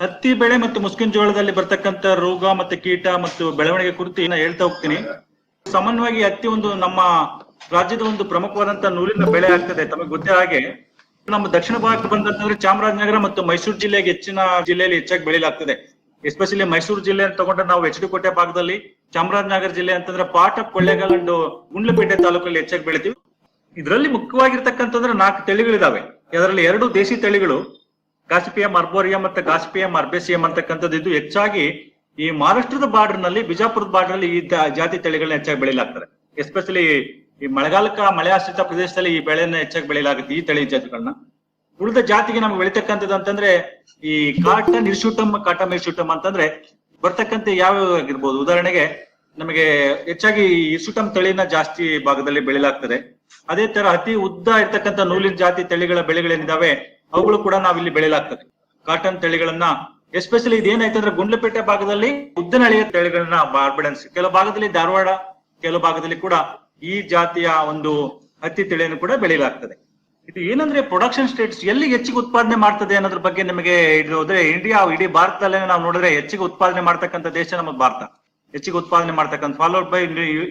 ಹತ್ತಿ ಬೆಳೆ ಮತ್ತು ಮುಸ್ಕಿನ ಜೋಳದಲ್ಲಿ ಬರ್ತಕ್ಕಂತ ರೋಗ ಮತ್ತು ಕೀಟ ಮತ್ತು ಬೆಳವಣಿಗೆ ಕುರಿತು ಹೇಳ್ತಾ ಹೋಗ್ತೀನಿ. ಸಾಮಾನ್ಯವಾಗಿ ಹತ್ತಿ ಒಂದು ನಮ್ಮ ರಾಜ್ಯದ ಒಂದು ಪ್ರಮುಖವಾದಂತ ನೂಲಿನ ಬೆಳೆ ಆಗ್ತದೆ, ತಮಗೆ ಗೊತ್ತೇ ಹಾಗೆ. ನಮ್ಮ ದಕ್ಷಿಣ ಭಾಗಕ್ಕೆ ಬಂದಂತಂದ್ರೆ ಚಾಮರಾಜನಗರ ಮತ್ತು ಮೈಸೂರು ಜಿಲ್ಲೆಗೆ ಹೆಚ್ಚಿನ ಜಿಲ್ಲೆಯಲ್ಲಿ ಹೆಚ್ಚಾಗಿ ಬೆಳೆಯಲಾಗ್ತದೆ. ಎಸ್ಪೆಷಲಿ ಮೈಸೂರು ಜಿಲ್ಲೆ ಅಂತ ತಗೊಂಡ್ರೆ ನಾವು ಎಚ್ ಡಿ ಕೋಟೆ ಭಾಗದಲ್ಲಿ, ಚಾಮರಾಜನಗರ ಜಿಲ್ಲೆ ಅಂತಂದ್ರೆ ಪಾಟ ಕೊಳ್ಳೇಗಾಲ ಅಂಡ್ ಗುಂಡ್ಲಪೇಟೆ ತಾಲೂಕಲ್ಲಿ ಹೆಚ್ಚಾಗಿ ಬೆಳಿತೀವಿ. ಇದರಲ್ಲಿ ಮುಖ್ಯವಾಗಿರ್ತಕ್ಕಂಥದ್ರೆ ನಾಲ್ಕು ತಳಿಗಳಿದಾವೆ. ಅದರಲ್ಲಿ ಎರಡು ದೇಸಿ ತಳಿಗಳು ಗಾಸಿಪಿಯಂ ಅರ್ಬೋರಿಯಂ ಮತ್ತೆ ಗಾಸಿಪಿಯಂ ಅರ್ಬೇಸಿಯಂ ಅಂತಕ್ಕಂಥದ್ದು ಇದು ಹೆಚ್ಚಾಗಿ ಈ ಮಹಾರಾಷ್ಟ್ರದ ಬಾರ್ಡರ್ನಲ್ಲಿ ಬಿಜಾಪುರದ ಬಾರ್ಡರ್ನಲ್ಲಿ ಈ ಜಾತಿ ತಳಿಗಳನ್ನ ಹೆಚ್ಚಾಗಿ ಬೆಳೆಯಲಾಗ್ತಾರೆ ಎಸ್ಪೆಷಲಿ ಈ ಮಳೆಗಾಲಕ್ಕ ಮಳೆ ಆಶ್ರಿತ ಪ್ರದೇಶದಲ್ಲಿ ಈ ಬೆಳೆಯನ್ನ ಹೆಚ್ಚಾಗಿ ಬೆಳೆಯಲಾಗುತ್ತೆ ಈ ತಳಿ ಜಾತಿಗಳನ್ನ. ಉಳಿದ ಜಾತಿಗೆ ನಮ್ಗೆ ಬೆಳಿತಕ್ಕಂಥದ್ದು ಅಂತಂದ್ರೆ ಈ ಕಾಟನ್ ಇರ್ಶೂಟಮ್ ಕಾಟ ಇರ್ಶೂಟಮ್ ಅಂತಂದ್ರೆ ಬರ್ತಕ್ಕಂಥ ಯಾವ ಆಗಿರ್ಬೋದು? ಉದಾಹರಣೆಗೆ ನಮಗೆ ಹೆಚ್ಚಾಗಿ ಇರ್ಶೂಟಮ್ ತಳಿನ ಜಾಸ್ತಿ ಭಾಗದಲ್ಲಿ ಬೆಳೆಯಲಾಗ್ತದೆ. ಅದೇ ತರ ಅತಿ ಉದ್ದ ಇರ್ತಕ್ಕಂಥ ನೂಲಿನ ಜಾತಿ ತಳಿಗಳ ಬೆಳೆಗಳೇನಿದಾವೆ? ಅವುಗಳು ಕೂಡ ನಾವಿಲ್ಲಿ ಬೆಳೆಯಲಾಗ್ತದೆ. ಕಾಟನ್ ತಳಿಗಳನ್ನ ಎಸ್ಪೆಷಲಿ ಇದೇನಾಯ್ತು ಅಂದ್ರೆ ಗುಂಡ್ಲಪೇಟೆ ಭಾಗದಲ್ಲಿ ಹಳೆಯ ತಳಿಗಳನ್ನ ಬಾರ್ಬಿಡನ್ಸ್ ಕೆಲವು ಭಾಗದಲ್ಲಿ ಧಾರವಾಡ ಕೆಲವು ಭಾಗದಲ್ಲಿ ಕೂಡ ಈ ಜಾತಿಯ ಒಂದು ಹತ್ತಿ ತಳಿಯನ್ನು ಕೂಡ ಬೆಳೆಯಲಾಗ್ತದೆ. ಇದು ಏನಂದ್ರೆ ಪ್ರೊಡಕ್ಷನ್ ಸ್ಟೇಟ್ಸ್ ಎಲ್ಲಿ ಹೆಚ್ಚಿಗೆ ಉತ್ಪಾದನೆ ಮಾಡ್ತದೆ ಅನ್ನೋದ್ರ ಬಗ್ಗೆ ನಿಮಗೆ ಹೋದ್ರೆ ಇಂಡಿಯಾ ಇಡೀ ಭಾರತದಲ್ಲೇ ನಾವು ನೋಡಿದ್ರೆ ಹೆಚ್ಚಿಗೆ ಉತ್ಪಾದನೆ ಮಾಡ್ತಕ್ಕಂಥ ದೇಶ ನಮ್ಮ ಭಾರತ. ಹೆಚ್ಚಿಗೆ ಉತ್ಪಾದನೆ ಮಾಡ್ತಕ್ಕಂಥ followed by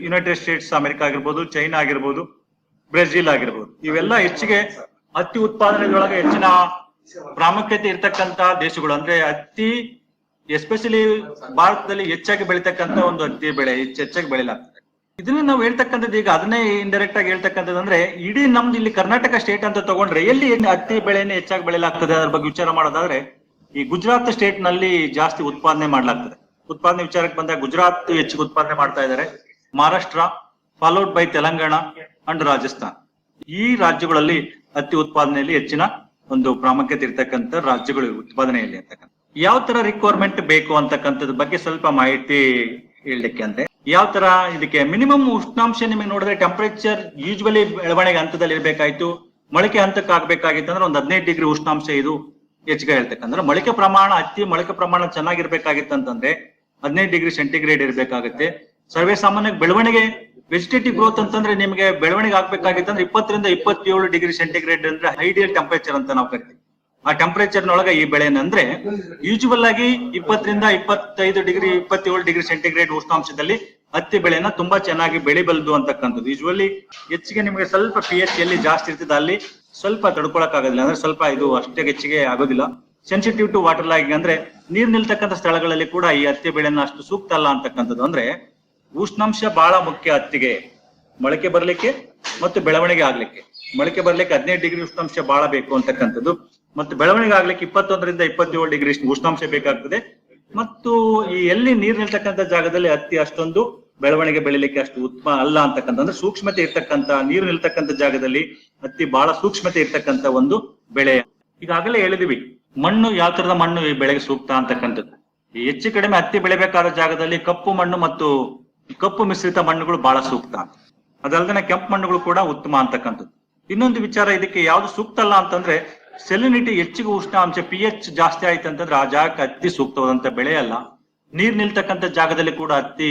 United States America ಆಗಿರ್ಬೋದು ಚೈನಾ ಆಗಿರ್ಬೋದು ಬ್ರೆಜಿಲ್ ಆಗಿರ್ಬೋದು. ಇವೆಲ್ಲ ಹೆಚ್ಚಿಗೆ ಹತ್ತಿ ಉತ್ಪಾದನೆದೊಳಗೆ ಹೆಚ್ಚಿನ ಪ್ರಾಮುಖ್ಯತೆ ಇರ್ತಕ್ಕಂತ ದೇಶಗಳು. ಅಂದ್ರೆ ಹತ್ತಿ ಎಸ್ಪೆಷಲಿ ಭಾರತದಲ್ಲಿ ಹೆಚ್ಚಾಗಿ ಬೆಳಿತಕ್ಕಂತ ಒಂದು ಹತ್ತಿ ಬೆಳೆ, ಹೆಚ್ಚು ಹೆಚ್ಚಾಗಿ ಬೆಳೆಯಲಾಗ್ತದೆ ಇದನ್ನ ನಾವು ಹೇಳ್ತಕ್ಕಂಥದ್ದು ಈಗ ಅದನ್ನೇ ಇಂಡೈರೆಕ್ಟ್ ಆಗಿ ಹೇಳ್ತಕ್ಕಂಥದ್ದು ಅಂದ್ರೆ ಇಡೀ ನಮ್ದು ಇಲ್ಲಿ ಕರ್ನಾಟಕ ಸ್ಟೇಟ್ ಅಂತ ತಗೊಂಡ್ರೆ ಎಲ್ಲಿ ಹತ್ತಿ ಬೆಳೆನೇ ಹೆಚ್ಚಾಗಿ ಬೆಳೆಯಲಾಗ್ತದೆ ಅದ್ರ ಬಗ್ಗೆ ವಿಚಾರ ಮಾಡೋದಾದ್ರೆ ಈ ಗುಜರಾತ್ ಸ್ಟೇಟ್ನಲ್ಲಿ ಜಾಸ್ತಿ ಉತ್ಪಾದನೆ ಮಾಡ್ಲಾಗ್ತದೆ. ಉತ್ಪಾದನೆ ವಿಚಾರಕ್ಕೆ ಬಂದಾಗ ಗುಜರಾತ್ ಹೆಚ್ಚಿಗೆ ಉತ್ಪಾದನೆ ಮಾಡ್ತಾ ಇದ್ದಾರೆ. Maharashtra followed by Telangana and Rajasthan. ಈ ರಾಜ್ಯಗಳಲ್ಲಿ ಹತ್ತಿ ಉತ್ಪಾದನೆಯಲ್ಲಿ ಹೆಚ್ಚಿನ ಒಂದು ಪ್ರಾಮುಖ್ಯತೆ ಇರ್ತಕ್ಕಂಥ ರಾಜ್ಯಗಳು ಉತ್ಪಾದನೆಯಲ್ಲಿ ಅಂತಕ್ಕಂಥ ಯಾವ ತರ ರಿಕ್ವೈರ್ಮೆಂಟ್ ಬೇಕು ಅಂತಕ್ಕಂಥದ್ ಬಗ್ಗೆ ಸ್ವಲ್ಪ ಮಾಹಿತಿ ಹೇಳಲಿಕ್ಕೆ ಅಂದ್ರೆ, ಯಾವ ತರ ಇದಕ್ಕೆ ಮಿನಿಮಮ್ ಉಷ್ಣಾಂಶ ನಿಮಗೆ ನೋಡಿದ್ರೆ ಟೆಂಪರೇಚರ್ ಯೂಶುವಲಿ ಬೆಳವಣಿಗೆ ಹಂತದಲ್ಲಿ ಇರಬೇಕಾಯ್ತು, ಮೊಳಕೆ ಹಂತಕ್ಕೆ ಆಗ್ಬೇಕಾಗಿತ್ತು ಅಂದ್ರೆ ಒಂದು ಹದಿನೈದು ಡಿಗ್ರಿ ಉಷ್ಣಾಂಶ ಇದು ಹೆಚ್ಚಿಗೆ ಹೇಳ್ತಕ್ಕಂದ್ರೆ ಮೊಳಕೆ ಪ್ರಮಾಣ ಹತ್ತಿ ಮೊಳಕೆ ಪ್ರಮಾಣ ಚೆನ್ನಾಗಿರ್ಬೇಕಾಗಿತ್ತು ಅಂತಂದ್ರೆ ಹದಿನೈದು ಡಿಗ್ರಿ ಸೆಂಟಿಗ್ರೇಡ್ ಇರಬೇಕಾಗುತ್ತೆ. ಸರ್ವೇ ಸಾಮಾನ್ಯ ಬೆಳವಣಿಗೆ ವೆಜಿಟೇಟಿವ್ ಗ್ರೋತ್ ಅಂತಂದ್ರೆ ನಿಮಗೆ ಬೆಳವಣಿಗೆ ಆಗ್ಬೇಕಾಗಿತ್ತಂದ್ರೆ ಇಪ್ಪತ್ತರಿಂದ ಇಪ್ಪತ್ತೇಳು ಡಿಗ್ರಿ ಸೆಂಟಿಗ್ರೇಡ್ ಅಂದ್ರೆ ಐಡಿಯಲ್ ಟೆಂಪರೇಚರ್ ಅಂತ ನಾವು ಕರಿತೀವಿ. ಆ ಟೆಂಪರೇಚರ್ ನೊಳಗೆ ಈ ಬೆಳೆನ ಅಂದ್ರೆ ಯೂಶುವಲ್ ಆಗಿ ಇಪ್ಪತ್ತರಿಂದ ಇಪ್ಪತ್ತೈದು ಡಿಗ್ರಿ, ಇಪ್ಪತ್ತೇಳು ಡಿಗ್ರಿ ಸೆಂಟಿಗ್ರೇಡ್ ಉಷ್ಣಾಂಶದಲ್ಲಿ ಹತ್ತಿ ಬೆಳೆನ ತುಂಬಾ ಚೆನ್ನಾಗಿ ಬೆಳಿಬಲ್ದು ಅಂತಕ್ಕಂಥದ್ದು. ಯೂಶುವಲಿ ಹೆಚ್ಚಿಗೆ ನಿಮಗೆ ಸ್ವಲ್ಪ ಪಿ ಎಚ್ ಎಲ್ಲಿ ಜಾಸ್ತಿ ಇರ್ತದೆ, ಅಲ್ಲಿ ಸ್ವಲ್ಪ ತಡ್ಕೊಳಕ್ ಆಗೋದಿಲ್ಲ ಅಂದ್ರೆ ಸ್ವಲ್ಪ ಇದು ಅಷ್ಟೇ ಹೆಚ್ಚಿಗೆ ಆಗೋದಿಲ್ಲ. ಸೆನ್ಸಿಟಿವ್ ಟು ವಾಟರ್ ಲಾಗಿಂಗ್ ಅಂದ್ರೆ ನೀರ್ ನಿಲ್ತಕ್ಕಂಥ ಸ್ಥಳಗಳಲ್ಲಿ ಕೂಡ ಈ ಹತ್ತಿ ಬೆಳೆನ ಅಷ್ಟು ಸೂಕ್ತ ಅಲ್ಲ ಅಂತಕ್ಕಂಥದ್ದು. ಅಂದ್ರೆ ಉಷ್ಣಾಂಶ ಬಹಳ ಮುಖ್ಯ ಹತ್ತಿಗೆ. ಮೊಳಕೆ ಬರ್ಲಿಕ್ಕೆ ಮತ್ತು ಬೆಳವಣಿಗೆ ಆಗ್ಲಿಕ್ಕೆ. ಮೊಳಕೆ ಬರ್ಲಿಕ್ಕೆ ಹದಿನೈದು ಡಿಗ್ರಿ ಉಷ್ಣಾಂಶ ಬಹಳ ಬೇಕು ಅಂತಕ್ಕಂಥದ್ದು. ಮತ್ತು ಬೆಳವಣಿಗೆ ಆಗ್ಲಿಕ್ಕೆ ಇಪ್ಪತ್ತೊಂದರಿಂದ ಇಪ್ಪತ್ತೇಳು ಡಿಗ್ರಿ ಉಷ್ಣಾಂಶ ಬೇಕಾಗ್ತದೆ. ಮತ್ತು ಈ ಎಲ್ಲಿ ನೀರು ನಿಲ್ತಕ್ಕಂಥ ಜಾಗದಲ್ಲಿ ಹತ್ತಿ ಅಷ್ಟೊಂದು ಬೆಳವಣಿಗೆ ಬೆಳಿಲಿಕ್ಕೆ ಅಷ್ಟು ಉತ್ತಮ ಅಲ್ಲ ಅಂತಕ್ಕಂಥ, ಅಂದ್ರೆ ಸೂಕ್ಷ್ಮತೆ ಇರ್ತಕ್ಕಂಥ, ನೀರು ನಿಲ್ತಕ್ಕಂಥ ಜಾಗದಲ್ಲಿ ಹತ್ತಿ ಬಹಳ ಸೂಕ್ಷ್ಮತೆ ಇರ್ತಕ್ಕಂಥ ಒಂದು ಬೆಳೆ. ಈಗಾಗಲೇ ಹೇಳಿದಿವಿ, ಮಣ್ಣು ಯಾವ ತರದ ಮಣ್ಣು ಈ ಬೆಳೆಗೆ ಸೂಕ್ತ ಅಂತಕ್ಕಂಥದ್ದು. ಹೆಚ್ಚು ಕಡಿಮೆ ಹತ್ತಿ ಬೆಳಿಬೇಕಾದ ಜಾಗದಲ್ಲಿ ಕಪ್ಪು ಮಣ್ಣು ಮತ್ತು ಕಪ್ಪು ಮಿಶ್ರಿತ ಮಣ್ಣುಗಳು ಬಹಳ ಸೂಕ್ತ. ಅದಲ್ಲದೆ ಕೆಂಪು ಮಣ್ಣುಗಳು ಕೂಡ ಉತ್ತಮ ಅಂತಕ್ಕಂಥದ್ದು. ಇನ್ನೊಂದು ವಿಚಾರ ಇದಕ್ಕೆ ಯಾವ್ದು ಸೂಕ್ತ ಅಲ್ಲ ಅಂತಂದ್ರೆ ಸೆಲಿನಿಟಿ ಹೆಚ್ಚಿಗೆ ಉಷ್ಣಾಂಶ ಪಿ ಎಚ್ ಜಾಸ್ತಿ ಆಯ್ತು ಅಂತಂದ್ರೆ ಆ ಜಾಗಕ್ಕೆ ಹತ್ತಿ ಸೂಕ್ತವಾದಂತ ಬೆಳೆ ಅಲ್ಲ. ನೀರ್ ನಿಲ್ತಕ್ಕಂಥ ಜಾಗದಲ್ಲಿ ಕೂಡ ಹತ್ತಿ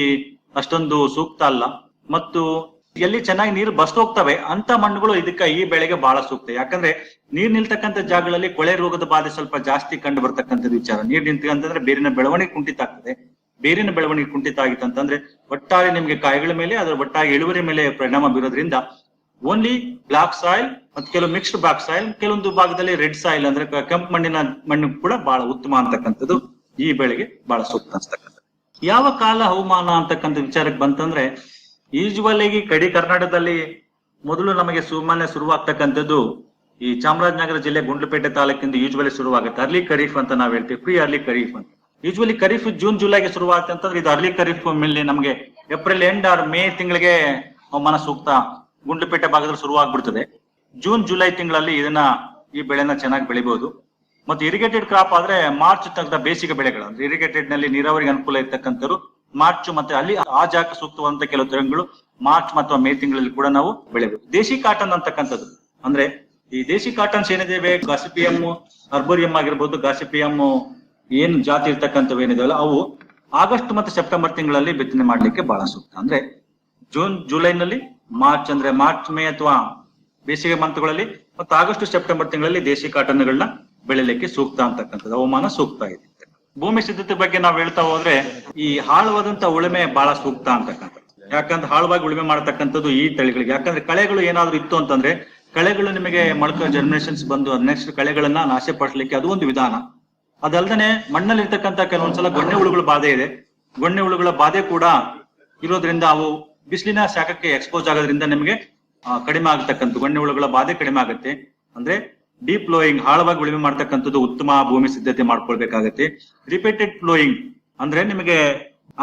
ಅಷ್ಟೊಂದು ಸೂಕ್ತ ಅಲ್ಲ. ಮತ್ತು ಎಲ್ಲಿ ಚೆನ್ನಾಗಿ ನೀರು ಬಸ್ದೋಗ್ತವೆ ಅಂತ ಮಣ್ಣುಗಳು ಇದಕ್ಕೆ ಈ ಬೆಳೆಗೆ ಬಹಳ ಸೂಕ್ತ. ಯಾಕಂದ್ರೆ ನೀರ್ ನಿಲ್ತಕ್ಕಂಥ ಜಾಗಗಳಲ್ಲಿ ಕೊಳೆ ರೋಗದ ಬಾಧೆ ಸ್ವಲ್ಪ ಜಾಸ್ತಿ ಕಂಡು ಬರ್ತಕ್ಕಂಥದ್ದು ವಿಚಾರ. ನೀರ್ ನಿಂತಂತಂದ್ರೆ ಬೇರಿನ ಬೆಳವಣಿಗೆ ಕುಂಠಿತ ಆಗ್ತದೆ. ಬೇರಿನ ಬೆಳವಣಿಗೆ ಕುಂಠಿತ ಆಗಿತ್ತು ಅಂತಂದ್ರೆ ಒಟ್ಟಾರೆ ನಿಮ್ಗೆ ಕಾಯಿಗಳ ಮೇಲೆ, ಅದರ ಒಟ್ಟಾರೆ ಇಳುವರಿ ಮೇಲೆ ಪರಿಣಾಮ ಬೀರೋದ್ರಿಂದ ಓನ್ಲಿ ಬ್ಲಾಕ್ ಸಾಯಿಲ್ ಮತ್ತು ಕೆಲವು ಮಿಕ್ಸ್ಡ್ ಬ್ಲಾಕ್ ಸಾಯಿಲ್ ಕೆಲವೊಂದು ಭಾಗದಲ್ಲಿ ರೆಡ್ ಸಾಯಿಲ್ ಅಂದ್ರೆ ಕೆಂಪು ಮಣ್ಣಿನ ಮಣ್ಣು ಕೂಡ ಬಹಳ ಉತ್ತಮ ಅಂತಕ್ಕಂಥದ್ದು ಈ ಬೆಳೆಗೆ ಬಹಳ ಸೂಕ್ತ ಅನ್ಸ್ತಕ್ಕಂಥದ್ದು ಯಾವ ಕಾಲ ಹವಾಮಾನ ಅಂತಕ್ಕಂಥ ವಿಚಾರಕ್ಕೆ ಬಂತಂದ್ರೆ ಯೂಶುವಲ್ ಆಗಿ ಕಡಿ ಕರ್ನಾಟಕದಲ್ಲಿ ಮೊದಲು ನಮಗೆ ಸುಮಾನ್ಯ ಶುರುವಾಗ್ತಕ್ಕಂಥದ್ದು ಈ ಚಾಮರಾಜನಗರ ಜಿಲ್ಲೆ ಗುಂಡ್ಲುಪೇಟೆ ತಾಲೂಕಿಂದ ಯೂಶುವಲಿ ಶುರುವಾಗುತ್ತೆ. ಅರ್ಲಿ ಖರೀಫ್ ಅಂತ ನಾವ್ ಹೇಳ್ತೀವಿ. ಪ್ರೀ ಅರ್ಲಿ ಖರೀಫ್ ಅಂತ. ಯೂಶುವಲಿ ಖರೀಫ್ ಜೂನ್ ಜುಲೈಗೆ ಶುರುವಾಗುತ್ತೆ ಅಂತಂದ್ರೆ ಇದು ಅರ್ಲಿ ಖರೀಫ್ ಮೇಲೆ ನಮಗೆ ಏಪ್ರಿಲ್ ಎಂಡ್ ಆರ್ ಮೇ ತಿಂಗಳಿಗೆ ಹವಾಮಾನ ಸೂಕ್ತ ಗುಂಡ್ಲುಪೇಟೆ ಭಾಗದಲ್ಲಿ ಶುರುವಾಗ್ಬಿಡ್ತದೆ. ಜೂನ್ ಜುಲೈ ತಿಂಗಳಲ್ಲಿ ಇದನ್ನ ಈ ಬೆಳೆನ ಚೆನ್ನಾಗಿ ಬೆಳಿಬಹುದು ಮತ್ತು ಇರಿಗೇಟೆಡ್ ಕ್ರಾಪ್ ಆದ್ರೆ ಮಾರ್ಚ್ ತನಕ ಬೇಸಿಗೆ ಬೆಳೆಗಳು, ಅಂದ್ರೆ ಇರಿಗೇಟೆಡ್ನಲ್ಲಿ ನೀರಾವರಿಗೆ ಅನುಕೂಲ ಇರ್ತಕ್ಕಂಥವ್ರು ಮಾರ್ಚ್ ಮತ್ತೆ ಅಲ್ಲಿ ಆ ಜಾಗ ಸೂಕ್ತವಾದಂತ ಕೆಲವು ತಿಂಗಳು ಮಾರ್ಚ್ ಮತ್ತು ಮೇ ತಿಂಗಳಲ್ಲಿ ಕೂಡ ನಾವು ಬೆಳೆಬಹುದು ದೇಶಿ ಕಾಟನ್ ಅಂತಕ್ಕಂಥದ್ದು, ಅಂದ್ರೆ ಈ ದೇಶಿ ಕಾಟನ್ಸ್ ಏನಿದೆ? ಗಾಸಿಪಿಯಂ ಅರ್ಬೋರಿಯಂ ಆಗಿರ್ಬೋದು ಗಾಸಿಪಿಯಂ ಏನ್ ಜಾತಿ ಇರ್ತಕ್ಕಂಥವು ಏನಿದೆಯಲ್ಲ ಅವು ಆಗಸ್ಟ್ ಮತ್ತು ಸೆಪ್ಟೆಂಬರ್ ತಿಂಗಳಲ್ಲಿ ಬಿತ್ತನೆ ಮಾಡ್ಲಿಕ್ಕೆ ಬಹಳ ಸೂಕ್ತ. ಅಂದ್ರೆ ಜೂನ್, ಜುಲೈನಲ್ಲಿ ಮಾರ್ಚ್ ಅಂದ್ರೆ ಮಾರ್ಚ್, ಮೇ ಅಥವಾ ಬೇಸಿಗೆ ಮಂತ್ಗಳಲ್ಲಿ ಮತ್ತು ಆಗಸ್ಟ್, ಸೆಪ್ಟೆಂಬರ್ ತಿಂಗಳಲ್ಲಿ ದೇಶಿ ಕಾಟನ್ಗಳನ್ನ ಬೆಳಿಲಿಕ್ಕೆ ಸೂಕ್ತ ಅಂತಕ್ಕಂಥದ್ದು. ಹವಾಮಾನ ಸೂಕ್ತ ಇದೆ. ಭೂಮಿ ಸಿದ್ಧತೆ ಬಗ್ಗೆ ನಾವು ಹೇಳ್ತಾ ಹೋದ್ರೆ ಈ ಹಾಳುವಾದಂತ ಉಳುಮೆ ಬಹಳ ಸೂಕ್ತ ಅಂತಕ್ಕಂಥದ್ದು. ಯಾಕಂದ್ರೆ ಹಾಳುವಾಗಿ ಉಳುಮೆ ಮಾಡತಕ್ಕಂಥದ್ದು ಈ ತಳಿಗಳಿಗೆ. ಯಾಕಂದ್ರೆ ಕಳೆಗಳು ಏನಾದ್ರು ಇತ್ತು ಅಂತಂದ್ರೆ ಕಳೆಗಳು ನಿಮಗೆ ಮೊಳಕ ಜರ್ಮಿನೇಷನ್ಸ್ ಬಂದು ನೆಕ್ಸ್ಟ್ ಕಳೆಗಳನ್ನ ನಾಶ ಪಡಿಸಲಿಕ್ಕೆ ಅದು ಒಂದು ವಿಧಾನ. ಅದಲ್ದೇನೆ ಮಣ್ಣಲ್ಲಿ ಇರ್ತಕ್ಕಂಥ ಕೆಲವೊಂದ್ಸಲ ಗೊಣ್ಣೆ ಹುಳುಗಳ ಬಾಧೆ ಇದೆ. ಗೊಣ್ಣೆ ಹುಳುಗಳ ಬಾಧೆ ಕೂಡ ಇರೋದ್ರಿಂದ ಅವು ಬಿಸಿಲಿನ ಶಾಖಕ್ಕೆ ಎಕ್ಸ್ಪೋಸ್ ಆಗೋದ್ರಿಂದ ನಿಮಗೆ ಕಡಿಮೆ ಆಗತಕ್ಕಂಥ ಗೊಣ್ಣೆ ಹುಳುಗಳ ಬಾಧೆ ಕಡಿಮೆ ಆಗುತ್ತೆ. ಅಂದ್ರೆ ಡೀಪ್ ಫ್ಲೋಯಿಂಗ್ ಆಳವಾಗಿ ಉಳಿಮೆ ಮಾಡ್ತಕ್ಕಂಥದ್ದು ಉತ್ತಮ ಭೂಮಿ ಸಿದ್ಧತೆ ಮಾಡ್ಕೊಳ್ಬೇಕಾಗತ್ತೆ. ರಿಪೀಟೆಡ್ ಫ್ಲೋಯಿಂಗ್ ಅಂದ್ರೆ ನಿಮಗೆ